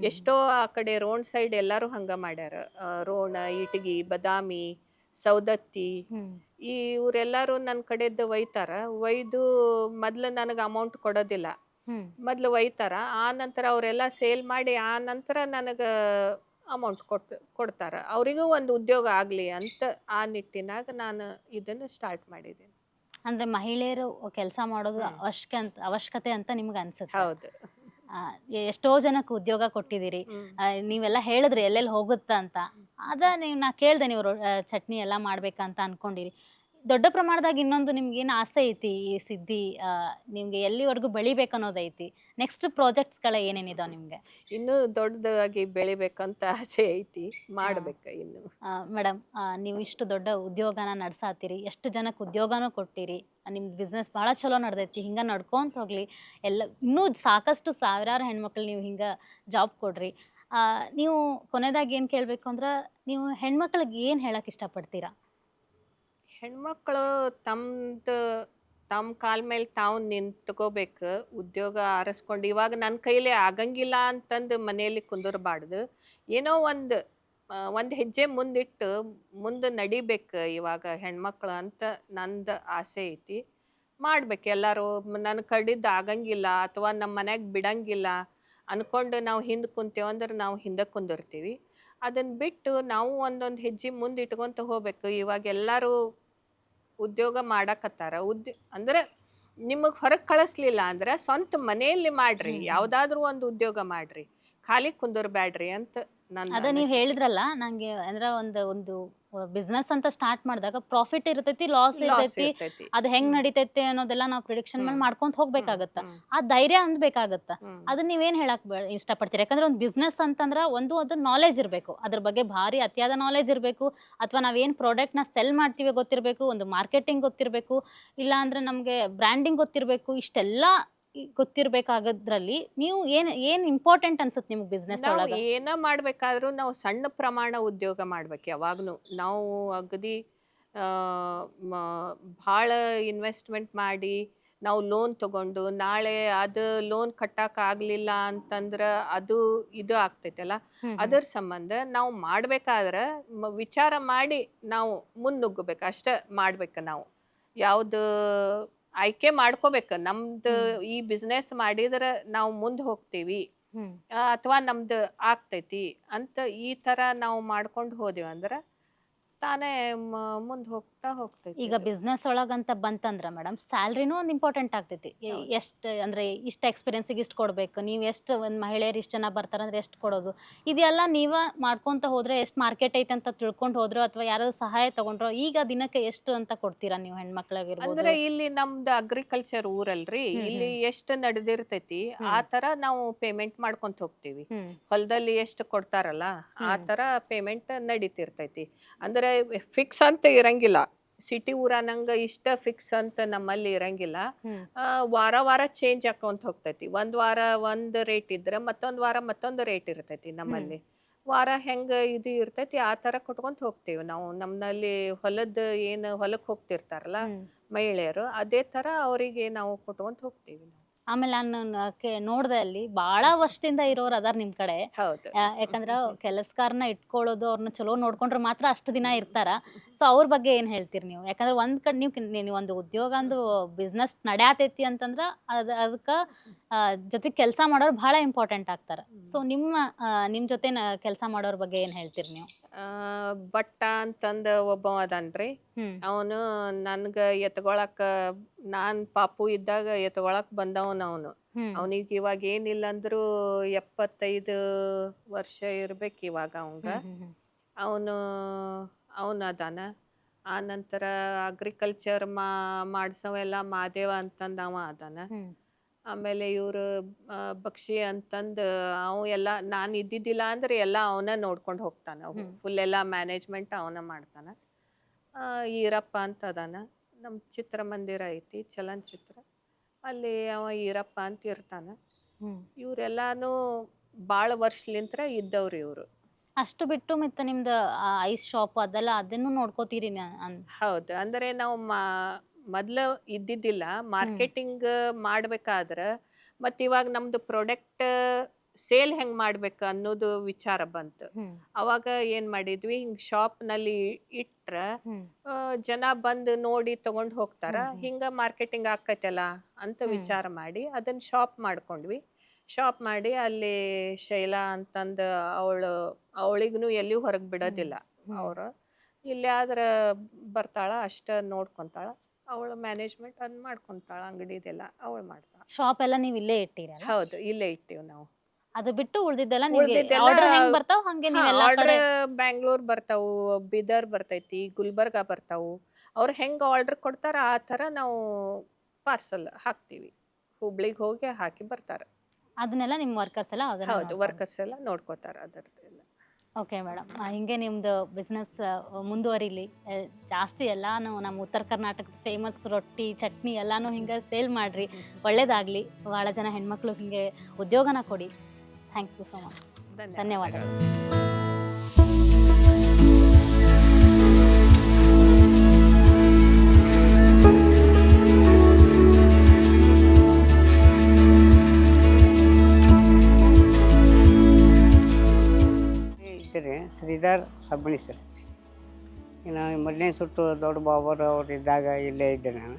ಎಷ್ಟೋ ಆ ಕಡೆ ರೋಣ್ ಸೈಡ್ ಎಲ್ಲಾರು ಹಂಗ ಮಾಡ್ಯಾರ. ರೋಣ ಇಟಗಿ ಬದಾಮಿ ಸೌದತ್ತಿ. ಈ ಇವ್ರೆಲ್ಲಾರು ನನ್ನ ಕಡೆದ್ದು ಒಯ್ತಾರ. ಒಯ್ದು ಮೊದ್ಲು ನನಗೆ ಅಮೌಂಟ್ ಕೊಡೋದಿಲ್ಲ. ಮೊದ್ಲು ಒಯ್ತಾರ. ಆ ನಂತರ ಅವರೆಲ್ಲ ಸೇಲ್ ಮಾಡಿ ಆ ನಂತರ ನನಗೆ ಅಮೌಂಟ್ ಕೊಟ್ ಕೊಡ್ತಾರ. ಅವರಿಗೂ ಒಂದು ಉದ್ಯೋಗ ಆಗಲಿ ಅಂತ ಆ ನಿಟ್ಟಿನಾಗ ನಾನು ಇದನ್ನು ಸ್ಟಾರ್ಟ್ ಮಾಡಿದ್ದೀನಿ. ಅಂದ್ರೆ ಮಹಿಳೆಯರು ಕೆಲಸ ಮಾಡೋದು. ಅವಶ್ಯಕ ಅಂತ ಅವಶ್ಯಕತೆ ಅಂತ ನಿಮ್ಗೆ ಅನ್ಸುತ್ತೆ. ಹೌದು. ಎಷ್ಟೋ ಜನಕ್ಕೆ ಉದ್ಯೋಗ ಕೊಟ್ಟಿದ್ದೀರಿ. ನೀವೆಲ್ಲ ಹೇಳಿದ್ರಿ ಎಲ್ಲೆಲ್ಲಿ ಹೋಗುತ್ತಾ ಅಂತ. ಅದ ನೀವು ನಾ ಕೇಳ್ದೆ ನೀವು ಚಟ್ನಿ ಎಲ್ಲ ಮಾಡ್ಬೇಕಂತ ಅನ್ಕೊಂಡಿರಿ. ದೊಡ್ಡ ಪ್ರಮಾಣದಾಗ ಇನ್ನೊಂದು ನಿಮ್ಗೆ ಏನು ಆಸೆ ಐತಿ ಈ ಸಿದ್ಧಿ ಆ, ನಿಮ್ಗೆ ಎಲ್ಲಿವರೆಗೂ ಬೆಳಿಬೇಕು ಅನ್ನೋದೈತಿ ನೆಕ್ಸ್ಟ್ ಪ್ರಾಜೆಕ್ಟ್ಸ್ಗಳ ಏನೇನಿದಾವ ನಿಮ್ಗೆ? ಇನ್ನು ದೊಡ್ಡದಾಗಿ ಬೆಳಿಬೇಕಂತ ಆಸೆ ಐತಿ ಮಾಡ್ಬೇಕ ಇನ್ನು. ಮೇಡಮ್ ನೀವು ಇಷ್ಟು ದೊಡ್ಡ ಉದ್ಯೋಗನ ನಡ್ಸಾತೀರಿ ಎಷ್ಟು ಜನಕ್ಕೆ ಉದ್ಯೋಗನೂ ಕೊಟ್ಟಿರಿ ನಿಮ್ಮ ಬಿಸ್ನೆಸ್ ಭಾಳ ಚಲೋ ನಡ್ದೈತಿ ಹಿಂಗೆ ನಡ್ಕೊಂತ ಹೋಗ್ಲಿ ಎಲ್ಲ ಇನ್ನೂ ಸಾಕಷ್ಟು ಸಾವಿರಾರು ಹೆಣ್ಮಕ್ಳು ನೀವು ಹಿಂಗೆ ಜಾಬ್ ಕೊಡ್ರಿ. ಆ, ನೀವು ಕೊನೆದಾಗ ಏನು ಕೇಳಬೇಕು ಅಂದ್ರೆ ನೀವು ಹೆಣ್ಮಕ್ಳಿಗೆ ಏನು ಹೇಳಕ್ಕೆ ಇಷ್ಟಪಡ್ತೀರಾ? ಹೆಣ್ಮಕ್ಳು ತಮ್ದು ತಮ್ಮ ಕಾಲ ಮೇಲೆ ತಾವು ನಿಂತ್ಕೋಬೇಕು, ಉದ್ಯೋಗ ಆರಿಸ್ಕೊಂಡು ಇವಾಗ ನನ್ನ ಕೈಲಿ ಆಗಂಗಿಲ್ಲ ಅಂತಂದು ಮನೆಯಲ್ಲಿ ಕುಂದಿರಬಾರ್ದು ಏನೋ ಒಂದು ಒಂದು ಹೆಜ್ಜೆ ಮುಂದಿಟ್ಟು ಮುಂದೆ ನಡಿಬೇಕು ಇವಾಗ ಹೆಣ್ಮಕ್ಳು ಅಂತ ನಂದು ಆಸೆ ಐತಿ. ಮಾಡ್ಬೇಕು ಎಲ್ಲರೂ ನನ್ನ ಕಡಿದ್ದು ಆಗಂಗಿಲ್ಲ ಅಥವಾ ನಮ್ಮ ಮನೆಗೆ ಬಿಡಂಗಿಲ್ಲ ಅನ್ಕೊಂಡು ನಾವು ಹಿಂದೆ ಕುಂತೇವೆ ಅಂದ್ರೆ ನಾವು ಹಿಂದೆ ಕುಂದಿರ್ತೀವಿ. ಅದನ್ನು ಬಿಟ್ಟು ನಾವು ಒಂದೊಂದು ಹೆಜ್ಜೆ ಮುಂದೆ ಇಟ್ಕೊಂತ ಹೋಗ್ಬೇಕು. ಇವಾಗ ಎಲ್ಲರೂ ಉದ್ಯೋಗ ಮಾಡಕತ್ತಾರ. ಉದ್ಯ ಅಂದ್ರೆ ನಿಮಗೆ ಹೊರಗೆ ಕಳಿಸ್ಲಿಲ್ಲ ಅಂದ್ರೆ ಸ್ವಂತ ಮನೆಯಲ್ಲಿ ಮಾಡ್ರಿ. ಯಾವುದಾದ್ರೂ ಒಂದು ಉದ್ಯೋಗ ಮಾಡ್ರಿ. ಖಾಲಿ ಕುಂದರ್ಬ್ಯಾಡ್ರಿ ಅಂತ ನನ್ನ ಅದ ನೀವು. ಹೇಳಿದ್ರಲ್ಲ ನಂಗೆ ಅಂದ್ರ ಒಂದು ಒಂದು ಬಿಸ್ನೆಸ್ ಅಂತ ಸ್ಟಾರ್ಟ್ ಮಾಡಿದಾಗ ಪ್ರಾಫಿಟ್ ಇರ್ತೈತಿ ಲಾಸ್ ಇರ್ತೈತಿ ಇರ್ತೈತಿ. ಅದು ಹೆಂಗ್ ನಡೀತೈತಿ ಅನ್ನೋದೆಲ್ಲ ನಾವ್ ಪ್ರಿಡಿಕ್ಷನ್ ಮೇಲೆ. ಮಾಡ್ಕೊಂತ ಹೋಗ್ಬೇಕಾಗತ್ತ. ಆ ಧೈರ್ಯ ಅಂದ್ಬೇಕಾಗತ್ತ. ಬೇಕಾಗತ್ತ ಅದನ್ನ ನೀವೇನ್ ಹೇಳಕ್ ಇಷ್ಟ ಇಷ್ಟಪಡ್ತೀರಿ? ಯಾಕಂದ್ರೆ ಒಂದ್ ಬಿಸ್ನೆಸ್ ಅಂತಂದ್ರ ಒಂದು ಅದ್ರ ನಾಲೆಜ್ ಇರಬೇಕು. ಅದ್ರ ಬಗ್ಗೆ ಭಾರಿ ಅತಿಯಾದ ನಾಲೆಜ್ ಇರಬೇಕು. ಅಥವಾ ನಾವೇನ್ ಪ್ರಾಡಕ್ಟ್ನ ಸೆಲ್ ಮಾಡ್ತೀವಿ ಗೊತ್ತಿರಬೇಕು ಒಂದು ಮಾರ್ಕೆಟಿಂಗ್ ಗೊತ್ತಿರಬೇಕು ಇಲ್ಲ ಅಂದ್ರೆ ನಮ್ಗೆ ಬ್ರ್ಯಾಂಡಿಂಗ್ ಗೊತ್ತಿರಬೇಕು ಇಷ್ಟೆಲ್ಲ ಗೊತ್ತಿರ್ಬೇಕಾಗದ್ರಲ್ಲಿ ನೀವು ಏನ್ ಏನ್ ಇಂಪಾರ್ಟೆಂಟ್ ಅನ್ಸುತ್ತೆ ನಿಮ್ಗೆ ಬಿಸ್ನೆಸ್ ನಾವು ಒಳಗ? ಏನ ಮಾಡ್ಬೇಕಾದ್ರೂ ನಾವು ಸಣ್ಣ ಪ್ರಮಾಣ ಉದ್ಯೋಗ ಮಾಡ್ಬೇಕು ಯಾವಾಗ್ನು. ನಾವು ಅಗದಿ ಆ, ಮ- ಭಾಳ ಇನ್ವೆಸ್ಟ್ಮೆಂಟ್ ಮಾಡಿ ನಾವು ಲೋನ್ ತಗೊಂಡು ನಾಳೆ ಅದು ಲೋನ್ ಕಟ್ಟಕ್ ಆಗ್ಲಿಲ್ಲ ಅಂತಂದ್ರ ಅದು ಇದು ಆಗ್ತೈತಲ್ಲ ಹ್ಮ್, ಹ್ಮ್. ಅದರ ಸಂಬಂಧ ನಾವು ಮಾಡ್ಬೇಕಾದ್ರ ಮ- ವಿಚಾರ ಮಾಡಿ ನಾವು ಮುನ್ನುಗ್ಗಬೇಕು. ಅಷ್ಟ ಮಾಡ್ಬೇಕು ನಾವು. ಯಾವ್ದು ಆಯ್ಕೆ ಮಾಡ್ಕೋಬೇಕು. ನಮ್ದು ಈ ಬಿಸ್ನೆಸ್ ಮಾಡಿದ್ರ ನಾವು ಮುಂದೆ ಹೋಗ್ತೀವಿ. ಅಥವಾ ನಮ್ದು ಆಗ್ತೈತಿ ಅಂತ ಈ ತರ ನಾವು ಮಾಡ್ಕೊಂಡು ಹೋದೇವ್ ಅಂದ್ರ ತಾನೇ ಮುಂದೆ ಹೋಗ್ತಾ ಹೋಗ್ತೈತಿ ಈಗ. ಬಿಸ್ನೆಸ್ ಒಳಗಂತ ಬಂತಂದ್ರ ಮೇಡಮ್ ಸ್ಯಾಲ್ರಿನೂ ಒಂದು ಇಂಪಾರ್ಟೆಂಟ್ ಆಗ್ತೈತಿ. ಎಷ್ಟು ಅಂದ್ರೆ ಇಷ್ಟ ಎಕ್ಸ್ಪೀರಿಯನ್ಸಿಗೆ ಇಷ್ಟು ಕೊಡಬೇಕು ನೀವು ಎಷ್ಟು ಒಂದು ಮಹಿಳೆಯರು ಇಷ್ಟು ಜನ ಬರ್ತಾರಂದ್ರೆ ಎಷ್ಟು ಕೊಡೋದು. ಇದೆಲ್ಲ ನೀವ ಮಾಡ್ಕೊಂತ ಹೋದ್ರೆ ಎಷ್ಟು ಮಾರ್ಕೆಟ್ ಐತೆ ಅಂತ ತಿಳ್ಕೊಂಡು ಹೋದ್ರು ಅಥವಾ ಯಾರಾದ್ರೂ ಸಹಾಯ ತಗೊಂಡ್ರೋ ಈಗ ದಿನಕ್ಕೆ ಎಷ್ಟು ಅಂತ ಕೊಡ್ತೀರಾ ನೀವು ಹೆಣ್ಮಕ್ಳಾಗಿರ್ಬೋದು? ಅಂದ್ರೆ ಇಲ್ಲಿ ನಮ್ದು ಅಗ್ರಿಕಲ್ಚರ್ ಊರಲ್ರಿ ಇಲ್ಲಿ ಎಷ್ಟು ನಡೆದಿರ್ತೈತಿ ಆ ತರ ನಾವು ಪೇಮೆಂಟ್ ಮಾಡ್ಕೊಂತ ಹೋಗ್ತೀವಿ. ಹೊಲದಲ್ಲಿ ಎಷ್ಟು ಕೊಡ್ತಾರಲ್ಲ ಆ. ತರ ಪೇಮೆಂಟ್ ನಡೀತಿರ್ತೈತಿ. ಅಂದ್ರೆ ಫಿಕ್ಸ್ ಅಂತ ಇರಂಗಿಲ್ಲ. ಸಿಟಿ ಊರ ನಂಗೆ ಇಷ್ಟ ಫಿಕ್ಸ್ ಅಂತ ನಮ್ಮಲ್ಲಿ ಇರಂಗಿಲ್ಲ. ವಾರ ವಾರ ಚೇಂಜ್ ಆಕೊಂತ ಹೋಗ್ತೈತಿ. ಒಂದ್ ವಾರ ಒಂದ್ ರೇಟ್ ಇದ್ರೆ ಮತ್ತೊಂದ್ ವಾರ ಮತ್ತೊಂದು ರೇಟ್ ಇರ್ತೈತಿ ನಮ್ಮಲ್ಲಿ. ವಾರ ಹೆಂಗ ಇದು ಇರ್ತೈತಿ ಆ ತರ ಕೊಟ್ಕೊಂತ ಹೋಗ್ತೇವೆ ನಾವು. ನಮ್ಮಲ್ಲಿ ಹೊಲದ ಏನ್ ಹೊಲಕ್ ಹೋಗ್ತಿರ್ತಾರಲ್ಲ ಮಹಿಳೆಯರು ಅದೇ ತರ ಅವರಿಗೆ ನಾವು ಕೊಟ್ಕೊಂತ ಹೋಗ್ತೀವಿ ನಾವು. ಆಮೇಲೆ ನಾನು ನೋಡ್ದೆ ಅಲ್ಲಿ ಬಹಳ ವರ್ಷದಿಂದ ಇರೋರು ಅದಾರ ನಿಮ್ ಕಡೆ. ಆ, ಯಾಕಂದ್ರ ಕೆಲಸಕಾರನ ಇಟ್ಕೊಳ್ಳೋದು ಅವ್ರನ್ನ ಚಲೋ ನೋಡ್ಕೊಂಡ್ರೆ ಮಾತ್ರ ಅಷ್ಟು ದಿನ ಇರ್ತಾರ. ಸೊ ಅವ್ರ ಬಗ್ಗೆ ಏನ್ ಹೇಳ್ತೀರಿ ನೀವು? ಯಾಕಂದ್ರೆ ಒಂದ್ ಕಡೆ ನೀವು ನೀವು ಒಂದು ಉದ್ಯೋಗ ಅಂದು ಬಿಸ್ನೆಸ್ ನಡ್ಯಾತೈತಿ ಅಂತಂದ್ರ ಅದ್ ಅದಕ್ಕ ಜೊತೆಗೆ ಕೆಲಸ ಮಾಡೋರು ಬಹಳ ಇಂಪಾರ್ಟೆಂಟ್ ಆಗ್ತಾರೆ. ಸೊ ನಿಮ್ಮ ನಿಮ್ಮ ನಿಮ್ ಜೊತೆ ಕೆಲಸ ಮಾಡೋರ ಬಗ್ಗೆ ಏನ್ ಹೇಳ್ತೀರಿ ನೀವು? ಬಟ್ಟ ಅಂತಂದ ಒಬ್ಬ ಅದಾನ್ರಿ. ಅವನು ನನ್ಗ ಎತ್ಕೊಳಕ ನಾನ್ ಪಾಪು ಇದ್ದಾಗ ಎತ್ಕೊಳಕ್ ಬಂದವನ ಅವನು. ಅವನಿಗೆ ಇವಾಗ ಏನಿಲ್ಲ ಅಂದ್ರು ಎಪ್ಪತ್ತೈದು ವರ್ಷ ಇರ್ಬೇಕು ಇವಾಗ ಅವಂಗ. ಅವನು ಅವನ ಅದಾನ. ಆ ನಂತರ ಅಗ್ರಿಕಲ್ಚರ್ ಮಾ ಮಾಡ್ಸವೆಲ್ಲ ಮಾದೇವ ಅಂತಂದ ಅವ ಅದಾನ. ಆಮೇಲೆ ಇವರು ಬಕ್ಷಿ ಅಂತಂದು ಅವ ಎಲ್ಲ ನಾನು ಇದ್ದಿದ್ದಿಲ್ಲ ಅಂದ್ರೆ ಎಲ್ಲ ಅವನ ನೋಡ್ಕೊಂಡು ಹೋಗ್ತಾನ. ಅವು ಫುಲ್ ಎಲ್ಲ ಮ್ಯಾನೇಜ್ಮೆಂಟ್ ಅವನ ಮಾಡ್ತಾನ. ಆ, ಈರಪ್ಪ ಅಂತ ಅದಾನ. ನಮ್ಮ ಚಿತ್ರಮಂದಿರ ಐತಿ ಚಲನಚಿತ್ರ. ಅಲ್ಲಿ ಅವ ಈರಪ್ಪ ಅಂತ ಇರ್ತಾನ. ಇವ್ರೆಲ್ಲಾನು ಭಾಳ ವರ್ಷಲಿಂತ್ರ ಇದ್ದವ್ರಿ ಇವರು. ಅಷ್ಟು ಬಿಟ್ಟು ಮತ್ತೆ ನಿಮ್ದು ಐಸ್ ಶಾಪ್ ಅದೆಲ್ಲ ಅದನ್ನು ನೋಡ್ಕೋತೀರಿ ಹೌದು. ಅಂದ್ರೆ ನಾವು ಮಾ ಮೊದ್ಲ ಇದ್ದಿದ್ದಿಲ್ಲ. ಮಾರ್ಕೆಟಿಂಗ್ ಮಾಡ್ಬೇಕಾದ್ರ ಮತ್ ಇವಾಗ ನಮ್ದು ಪ್ರಾಡಕ್ಟ್ ಸೇಲ್ ಹೆಂಗ್ ಮಾಡ್ಬೇಕು ಅನ್ನೋದು ವಿಚಾರ ಬಂತು. ಅವಾಗ ಏನ್ ಮಾಡಿದ್ವಿ ಹಿಂಗ್ ಶಾಪ್ನಲ್ಲಿ ಇಟ್ರ ಜನ ಬಂದು ನೋಡಿ ತಗೊಂಡ್ ಹೋಗ್ತಾರ. ಹಿಂಗ ಮಾರ್ಕೆಟಿಂಗ್ ಆಕೈತಲ್ಲ ಅಂತ ವಿಚಾರ ಮಾಡಿ ಅದನ್ನ ಶಾಪ್ ಮಾಡ್ಕೊಂಡ್ವಿ. ಶಾಪ್ ಮಾಡಿ ಅಲ್ಲಿ ಶೈಲಾ ಅಂತಂದ ಅವಳು ಅವಳಿಗೂ ಎಲ್ಲಿಯೂ ಹೊರಗ್ ಬಿಡೋದಿಲ್ಲ. ಅವರು. ಇಲ್ಲಿ ಆದ್ರ ಬರ್ತಾಳ ಅಷ್ಟ ನೋಡ್ಕೊಂತಾಳ. ಅವಳ ಮ್ಯಾನೇಜ್ಮೆಂಟ್ ಅನ್ ಮಾಡ್ಕೊಂತಾಳ ಅಂಗಡಿದೆಲ್ಲ ಅವಳು ಮಾಡ್ತಾಳ. ಶಾಪ್ ಎಲ್ಲ ನೀವು ಇಲ್ಲೇ ಇಟ್ಟಿರಾ ಹೌದು ಇಲ್ಲೇ ಇಟ್ಟಿವಿ ನಾವು. ಅದು ಬಿಟ್ಟು ಉಳ್ದಿದ್ದೆಲ್ಲ ನಿಮಗೆ ಉಳ್ದಿದ್ದೆಲ್ಲ- ಆರ್ಡರ್ ಹೆಂಗ್ ಬರ್ತಾವ? ಹಂಗೆ ನೀವೆಲ್ಲ ಆರ್ಡರ್ ಕಡೆ ಬ್ಯಾಂಗ್ಳೂರ್ ಬರ್ತಾವು ಬೀದರ್ ಬರ್ತೈತಿ ಗುಲ್ಬರ್ಗ ಬರ್ತಾವು. ಅವ್ರು ಹೆಂಗ್ ಆರ್ಡರ್ ಕೊಡ್ತಾರ ಆ ತರ ನಾವು ಪಾರ್ಸಲ್ ಹಾಕ್ತಿವಿ. ಹುಬ್ಳಿಗ್ ಹೋಗಿ ಹಾಕಿ ಬರ್ತಾರ. ಅದನ್ನೆಲ್ಲ ನಿಮ್ ವರ್ಕರ್ಸ್ ಎಲ್ಲ ಹೌದು ವರ್ಕರ್ಸ್ ಎಲ್ಲ ನೋಡ್ಕೋತಾರ ಅದರದ್ದೆಲ್ಲ. ಓಕೆ ಮೇಡಮ್ ಹಿಂಗೆ ನಿಮ್ದು ಬಿಸ್ನೆಸ್ ಮುಂದುವರಿಲಿ. ಜಾಸ್ತಿ ಎಲ್ಲಾನು ನಮ್ಮ ಉತ್ತರ ಕರ್ನಾಟಕದ ಫೇಮಸ್ ರೊಟ್ಟಿ ಚಟ್ನಿ ಎಲ್ಲಾನು ಹಿಂಗೆ ಸೇಲ್ ಮಾಡ್ರಿ. ಒಳ್ಳೇದಾಗ್ಲಿ. ಭಾಳ ಜನ ಹೆಣ್ಮಕ್ಳು ಹಿಂಗೆ ಉದ್ಯೋಗನ ಕೊಡಿ. ಥ್ಯಾಂಕ್ ಯು ಸೊ ಮಚ್ ಧನ್ಯವಾದಗಳು. ಶ್ರೀಧರ್ ಸಬ್ಬಣಿ ಸರ್ ಇನ್ನು ಮೊದಲನೇ ಸುಟ್ಟು ದೊಡ್ಡ ಬಾಬರು ಅವ್ರು ಇದ್ದಾಗ ಇಲ್ಲೇ ಇದ್ದೆ ನಾನು.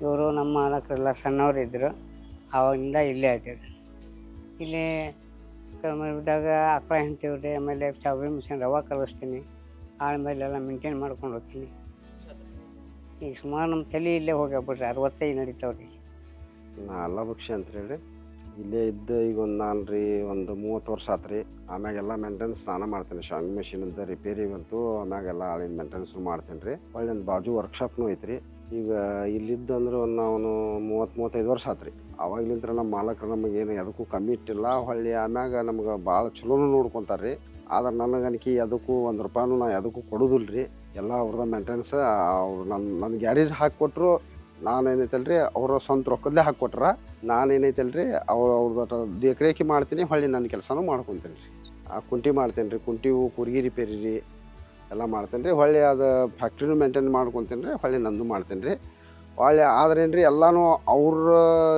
ಇವರು ನಮ್ಮ ನಾಲ್ಕರೆಲ್ಲ ಸಣ್ಣವ್ರು ಇದ್ದರು ಆವಾಗಿಂದ ಇಲ್ಲೇ ಇದ್ದೆ. ಇಲ್ಲಿ ಇದ್ದಾಗ ಆಕಳ ಹಿಂಡ್ತೀವ್ರಿ ಆಮೇಲೆ ಚಾವಿ ಮಿಷನ್ ರವೆ ಕಲಿಸ್ತೀನಿ. ಆಮೇಲೆ ಎಲ್ಲ ಮೇಂಟೈನ್ ಮಾಡ್ಕೊಂಡು ಹೋಗ್ತೀನಿ. ಈಗ ಸುಮಾರು ನಮ್ಮ ತಲೆ ಇಲ್ಲೇ ಹೋಗ್ಯಾಬಿಡ್ರಿ ಅರವತ್ತೈದು ನಡೀತಾವ್ರಿ. ನಾ ಅಲ್ಲಭಕ್ಷಿ ಅಂತ ಹೇಳಿ. ಇಲ್ಲೇ ಇದ್ದು ಈಗ ಒಂದು ನಾನು ರೀ ಒಂದು ಮೂವತ್ತು ವರ್ಷ ಆತು ರೀ ಆಮ್ಯಾಗೆಲ್ಲ ಮೇಂಟೆನೆನ್ಸ್ ನಾನು ಮಾಡ್ತೇನೆ ಶಾವಿಂಗ್ ಮೆಷಿನಿಂದ ರಿಪೇರಿ ಬಂತು ಆಮ್ಯಾಗೆಲ್ಲ ಆಳಿನ ಮೇಂಟೆನೆನ್ಸ್ ಮಾಡ್ತೀನಿ ರೀ ಒಳ್ಳೆ ಒಂದು ಬಾಜು ವರ್ಕ್ಶಾಪ್ನು ಐತ್ರಿ. ಈಗ ಇಲ್ಲಿದ್ದು ಅಂದ್ರೆ ಒಂದು ನಾವು ಮೂವತ್ತು, ಮೂವತ್ತೈದು ವರ್ಷ ಆತು ರೀ ಅವಾಗ್ಲಿಂತ್ರ ನಮ್ಮ ಮಾಲಕರು ನಮಗೆ ಏನು ಎದಕ್ಕೂ ಕಮ್ಮಿ ಇಟ್ಟಿಲ್ಲ. ಹೊಳ್ಳಿ ಆಮ್ಯಾಗ ನಮ್ಗೆ ಭಾಳ ಚಲೋನು ನೋಡ್ಕೊತಾರೆ ರೀ ಆದ್ರೆ ನನಗನ್ಕಿ ಅದಕ್ಕೂ ಒಂದು ರೂಪಾಯಿನೂ ನಾ ಅದಕ್ಕೂ ಕೊಡೋದಿಲ್ಲ ರೀ ಎಲ್ಲ ಅವ್ರದ್ದು ಮೇಂಟೆನೆನ್ಸ್ ಅವ್ರು ನನ್ನ ನನ್ನ ಗ್ಯಾರೇಜ್ ಹಾಕಿಕೊಟ್ರು ನಾನು ಏನೈತಲ್ರಿ ಅವರ ಸ್ವಂತ ರೊಕ್ಕದಲ್ಲೇ ಹಾಕ್ಕೊಟ್ರ ನಾನು ರೀ ಅವ್ರು ಅವ್ರದ್ದು ದೇಖರೇಖಿ ಮಾಡ್ತೀನಿ, ಹೊಳ್ಳಿ ನನ್ನ ಕೆಲಸನೂ ಮಾಡ್ಕೊತೀನಿ ರೀ ಆ ಕುಂಟಿ ಮಾಡ್ತೇನೆ ರೀ ಕುಂಟಿವು ಕುರ್ಗಿ ರಿಪೇರಿ ರೀ, ಎಲ್ಲ ಮಾಡ್ತೇನೆ ರೀ ಹೊಳ್ಳಿ ಅದು ಫ್ಯಾಕ್ಟ್ರಿನೂ ಮೇಂಟೈನ್ ಮಾಡ್ಕೊತೀನಿ ರೀ ಹೊಳ್ಳಿ ನಂದು ಮಾಡ್ತೇನೆ ರೀ ಹೊಳ್ಳಿ ಆದ್ರೇನು ರೀ ಎಲ್ಲನೂ ಅವ್ರ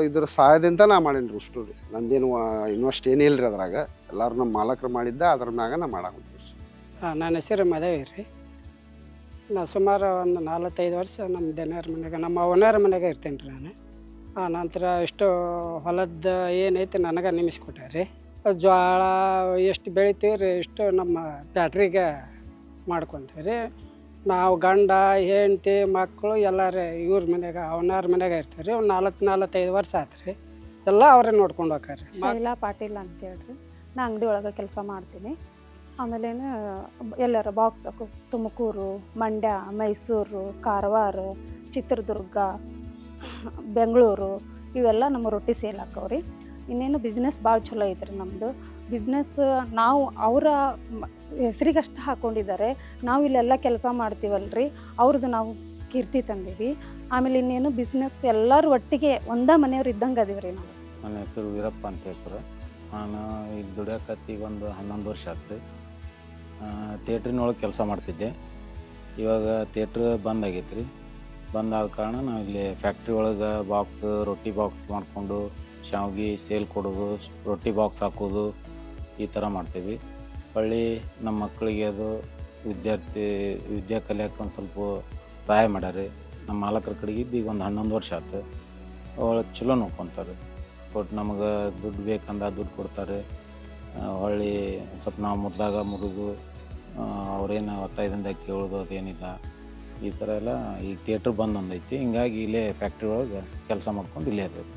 ಇದ್ರ ಸಹಾಯದಿಂದ ನಾ ಮಾಡೀನಿ ರೀ ಅಷ್ಟು ರೀ ನಂದೇನು ಇನ್ವೆಸ್ಟ್ ಏನಿಲ್ಲ ರೀ ಅದ್ರಾಗ, ಎಲ್ಲರೂ ನಮ್ಮ ಮಾಲಕರು ಮಾಡಿದ್ದ, ಅದ್ರ ಮ್ಯಾಗ ನಾ ಮಾಡಾಕೊಂತೀನಿ. ರೀ ಹಾಂ, ನನ್ನ ಹೆಸರು ಮದವಿ ರೀ. ನಾ ಸುಮಾರು ಒಂದು ನಾಲ್ವತ್ತೈದು ವರ್ಷ ನಮ್ಮ ದನಿಯರ ಮನೆಗೆ ನಮ್ಮ ಓನರ್ ಮನೆಗೆ ಇರ್ತೇನೆ ರೀ ನಾನು. ಆ ನಂತರ ಇಷ್ಟು ಹೊಲದ ಏನೈತೆ ನನಗೆ ನಿಮಿಸ್ಕೊಟ್ಟಾರೆ ರೀ ಜೋಳ ಎಷ್ಟು ಬೆಳಿತೀವಿ ರೀ ಇಷ್ಟು ನಮ್ಮ ಬ್ಯಾಟ್ರಿಗೆ ಮಾಡ್ಕೊತೀವಿ ರೀ ನಾವು ಗಂಡ, ಹೆಂಡತಿ, ಮಕ್ಕಳು ಎಲ್ಲರೇ ಇವ್ರ ಮನೆಗೆ ಅವನಾರ ಮನೆಗೆ ಇರ್ತೀವಿ ರೀ ಒಂದು ನಾಲ್ಕು ನಾಲ್ಕೈದು ವರ್ಷ ಆತು ರೀ ಎಲ್ಲ ಅವರೇ ನೋಡ್ಕೊಂಡು ಹೋಗ್ತಾರೆ ಶೈಲಾ ಪಾಟೀಲ್ ಅಂತ ಹೇಳ್ರಿ. ನಾ ಅಂಗಡಿ ಒಳಗೆ ಕೆಲಸ ಮಾಡ್ತೀನಿ. ಆಮೇಲೇನು ಎಲ್ಲರ ಬಾಕ್ಸ್ ತುಮಕೂರು, ಮಂಡ್ಯ, ಮೈಸೂರು, ಕಾರವಾರ, ಚಿತ್ರದುರ್ಗ, ಬೆಂಗಳೂರು, ಇವೆಲ್ಲ ನಮ್ಮ ರೊಟ್ಟಿ ಸೇಲ್ ಹಾಕವ್ರಿ. ಇನ್ನೇನು ಬಿಸ್ನೆಸ್ ಭಾಳ ಚಲೋ ಐತ್ರಿ ನಮ್ಮದು ಬಿಸ್ನೆಸ್ ನಾವು ಅವರ ಹೆಸರಿಗಷ್ಟು ಹಾಕ್ಕೊಂಡಿದ್ದಾರೆ ನಾವು ಇಲ್ಲೆಲ್ಲ ಕೆಲಸ ಮಾಡ್ತೀವಲ್ರಿ. ಅವ್ರದ್ದು ನಾವು ಕೀರ್ತಿ ತಂದೀವಿ. ಆಮೇಲೆ ಇನ್ನೇನು ಬಿಸ್ನೆಸ್ ಎಲ್ಲರೂ ಒಟ್ಟಿಗೆ ಒಂದೇ ಮನೆಯವ್ರು ಇದ್ದಂಗೆ ಅದೀವಿ ರೀ ನಾವು. ನನ್ನ ಹೆಸರು ವೀರಪ್ಪ ಅಂತ ಹೆಸರು. ನಾನು ಈಗ ದುಡಿಯೋಕತ್ತಿ ಒಂದು ಹನ್ನೊಂದು ವರ್ಷ ಆಯ್ತು ಥಿಯೇಟ್ರಿನೊಳಗೆ ಕೆಲಸ ಮಾಡ್ತಿದ್ದೆ. ಇವಾಗ ಥಿಯೇಟ್ರ್ ಬಂದ್ ಆಗೈತೆ ರೀ ಬಂದ್ ಆದ ಕಾರಣ ನಾವು ಇಲ್ಲಿ ಫ್ಯಾಕ್ಟ್ರಿ ಒಳಗೆ ಬಾಕ್ಸ್, ರೊಟ್ಟಿ ಬಾಕ್ಸ್ ಮಾಡಿಕೊಂಡು ಶಾವ್ಗೆ ಸೇಲ್ ಕೊಡೋದು, ರೊಟ್ಟಿ ಬಾಕ್ಸ್ ಹಾಕೋದು ಈ ಥರ ಮಾಡ್ತೀವಿ. ಹೊಳ್ಳಿ ನಮ್ಮ ಮಕ್ಕಳಿಗೆ ಅದು ವಿದ್ಯಾರ್ಥಿ, ವಿದ್ಯಾ ಕಲಿಯಕ್ಕೆ ಒಂದು ಸ್ವಲ್ಪ ಸಹಾಯ ಮಾಡ್ಯಾರ. ನಮ್ಮ ಮಾಲಕರ ಕಡೆಗೆ ಇದ್ದು ಈಗ ಒಂದು ಹನ್ನೊಂದು ವರ್ಷ ಆಯ್ತು ಅವಳು ಚಲೋ ನೋಡ್ಕೊತಾರೆ. ಕೊಟ್ಟು ನಮಗೆ ದುಡ್ಡು ಬೇಕಂದ ದುಡ್ಡು ಕೊಡ್ತಾರೆ. ಹೊಳ್ಳಿ ಸ್ವಲ್ಪ ನಾವು ಮುದ್ದಾಗ ಮುರಿದು ಅವ್ರೇನು ಒತ್ತಾಯದಿಂದ ಕೇಳೋದು ಅದೇನಿಲ್ಲ. ಈ ಥರ ಎಲ್ಲ ಈ ಥಿಯೇಟ್ರ್ ಬಂದ್ ಒಂದೈತಿ ಹಿಂಗಾಗಿ ಇಲ್ಲೇ ಫ್ಯಾಕ್ಟ್ರಿ ಒಳಗೆ ಕೆಲಸ ಮಾಡ್ಕೊಂಡು ಇಲ್ಲೇ ಇರ್ಬೇಕು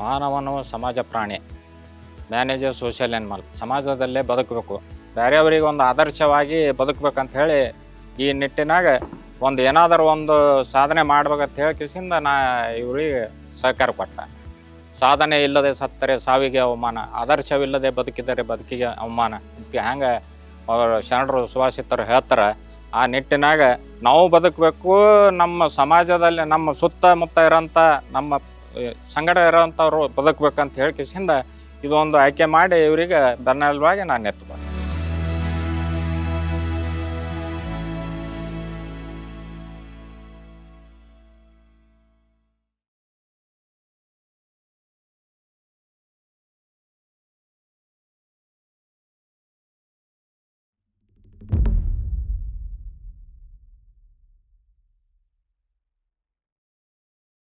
ಮಾನವನು ಸಮಾಜ ಪ್ರಾಣಿ. ಮ್ಯಾನೇಜರ್ ಸೋಷಿಯಲ್ ಆ್ಯನಿಮಲ್ ಸಮಾಜದಲ್ಲೇ ಬದುಕಬೇಕು. ಬೇರೆಯವರಿಗೆ ಒಂದು ಆದರ್ಶವಾಗಿ ಬದುಕಬೇಕಂತ ಹೇಳಿ ಈ ನಿಟ್ಟಿನಾಗ ಒಂದು ಏನಾದರೂ ಒಂದು ಸಾಧನೆ ಮಾಡ್ಬೇಕಂತ ಹೇಳಿ ಕಿಸಿಂದ ನಾ ಇವ್ರಿಗೆ ಸಹಕಾರ ಕೊಟ್ಟ. ಸಾಧನೆ ಇಲ್ಲದೆ ಸತ್ತರೆ ಸಾವಿಗೆ ಅವಮಾನ. ಆದರ್ಶವಿಲ್ಲದೆ ಬದುಕಿದರೆ ಬದುಕಿಗೆ ಅವಮಾನ. ಹಂಗೆ ಶರಣರು ಸುಭಾಷಿತರು ಹೇಳ್ತಾರೆ, ಆ ನಿಟ್ಟಿನಾಗ ನಾವು ಬದುಕಬೇಕು, ನಮ್ಮ ಸಮಾಜದಲ್ಲಿ ನಮ್ಮ ಸುತ್ತಮುತ್ತ ಇರೋಂಥ, ನಮ್ಮ ಸಂಗಡ ಇರೋಂಥವ್ರು ಬದುಕಬೇಕಂತ ಹೇಳಿ ಕಿಸಿಂದ ಇದೊಂದು ಆಯ್ಕೆ ಮಾಡಿ ಇವರಿಗೆ ಬೆನ್ನೆಲುಬಾಗಿ ನಾನು ಎತ್ತು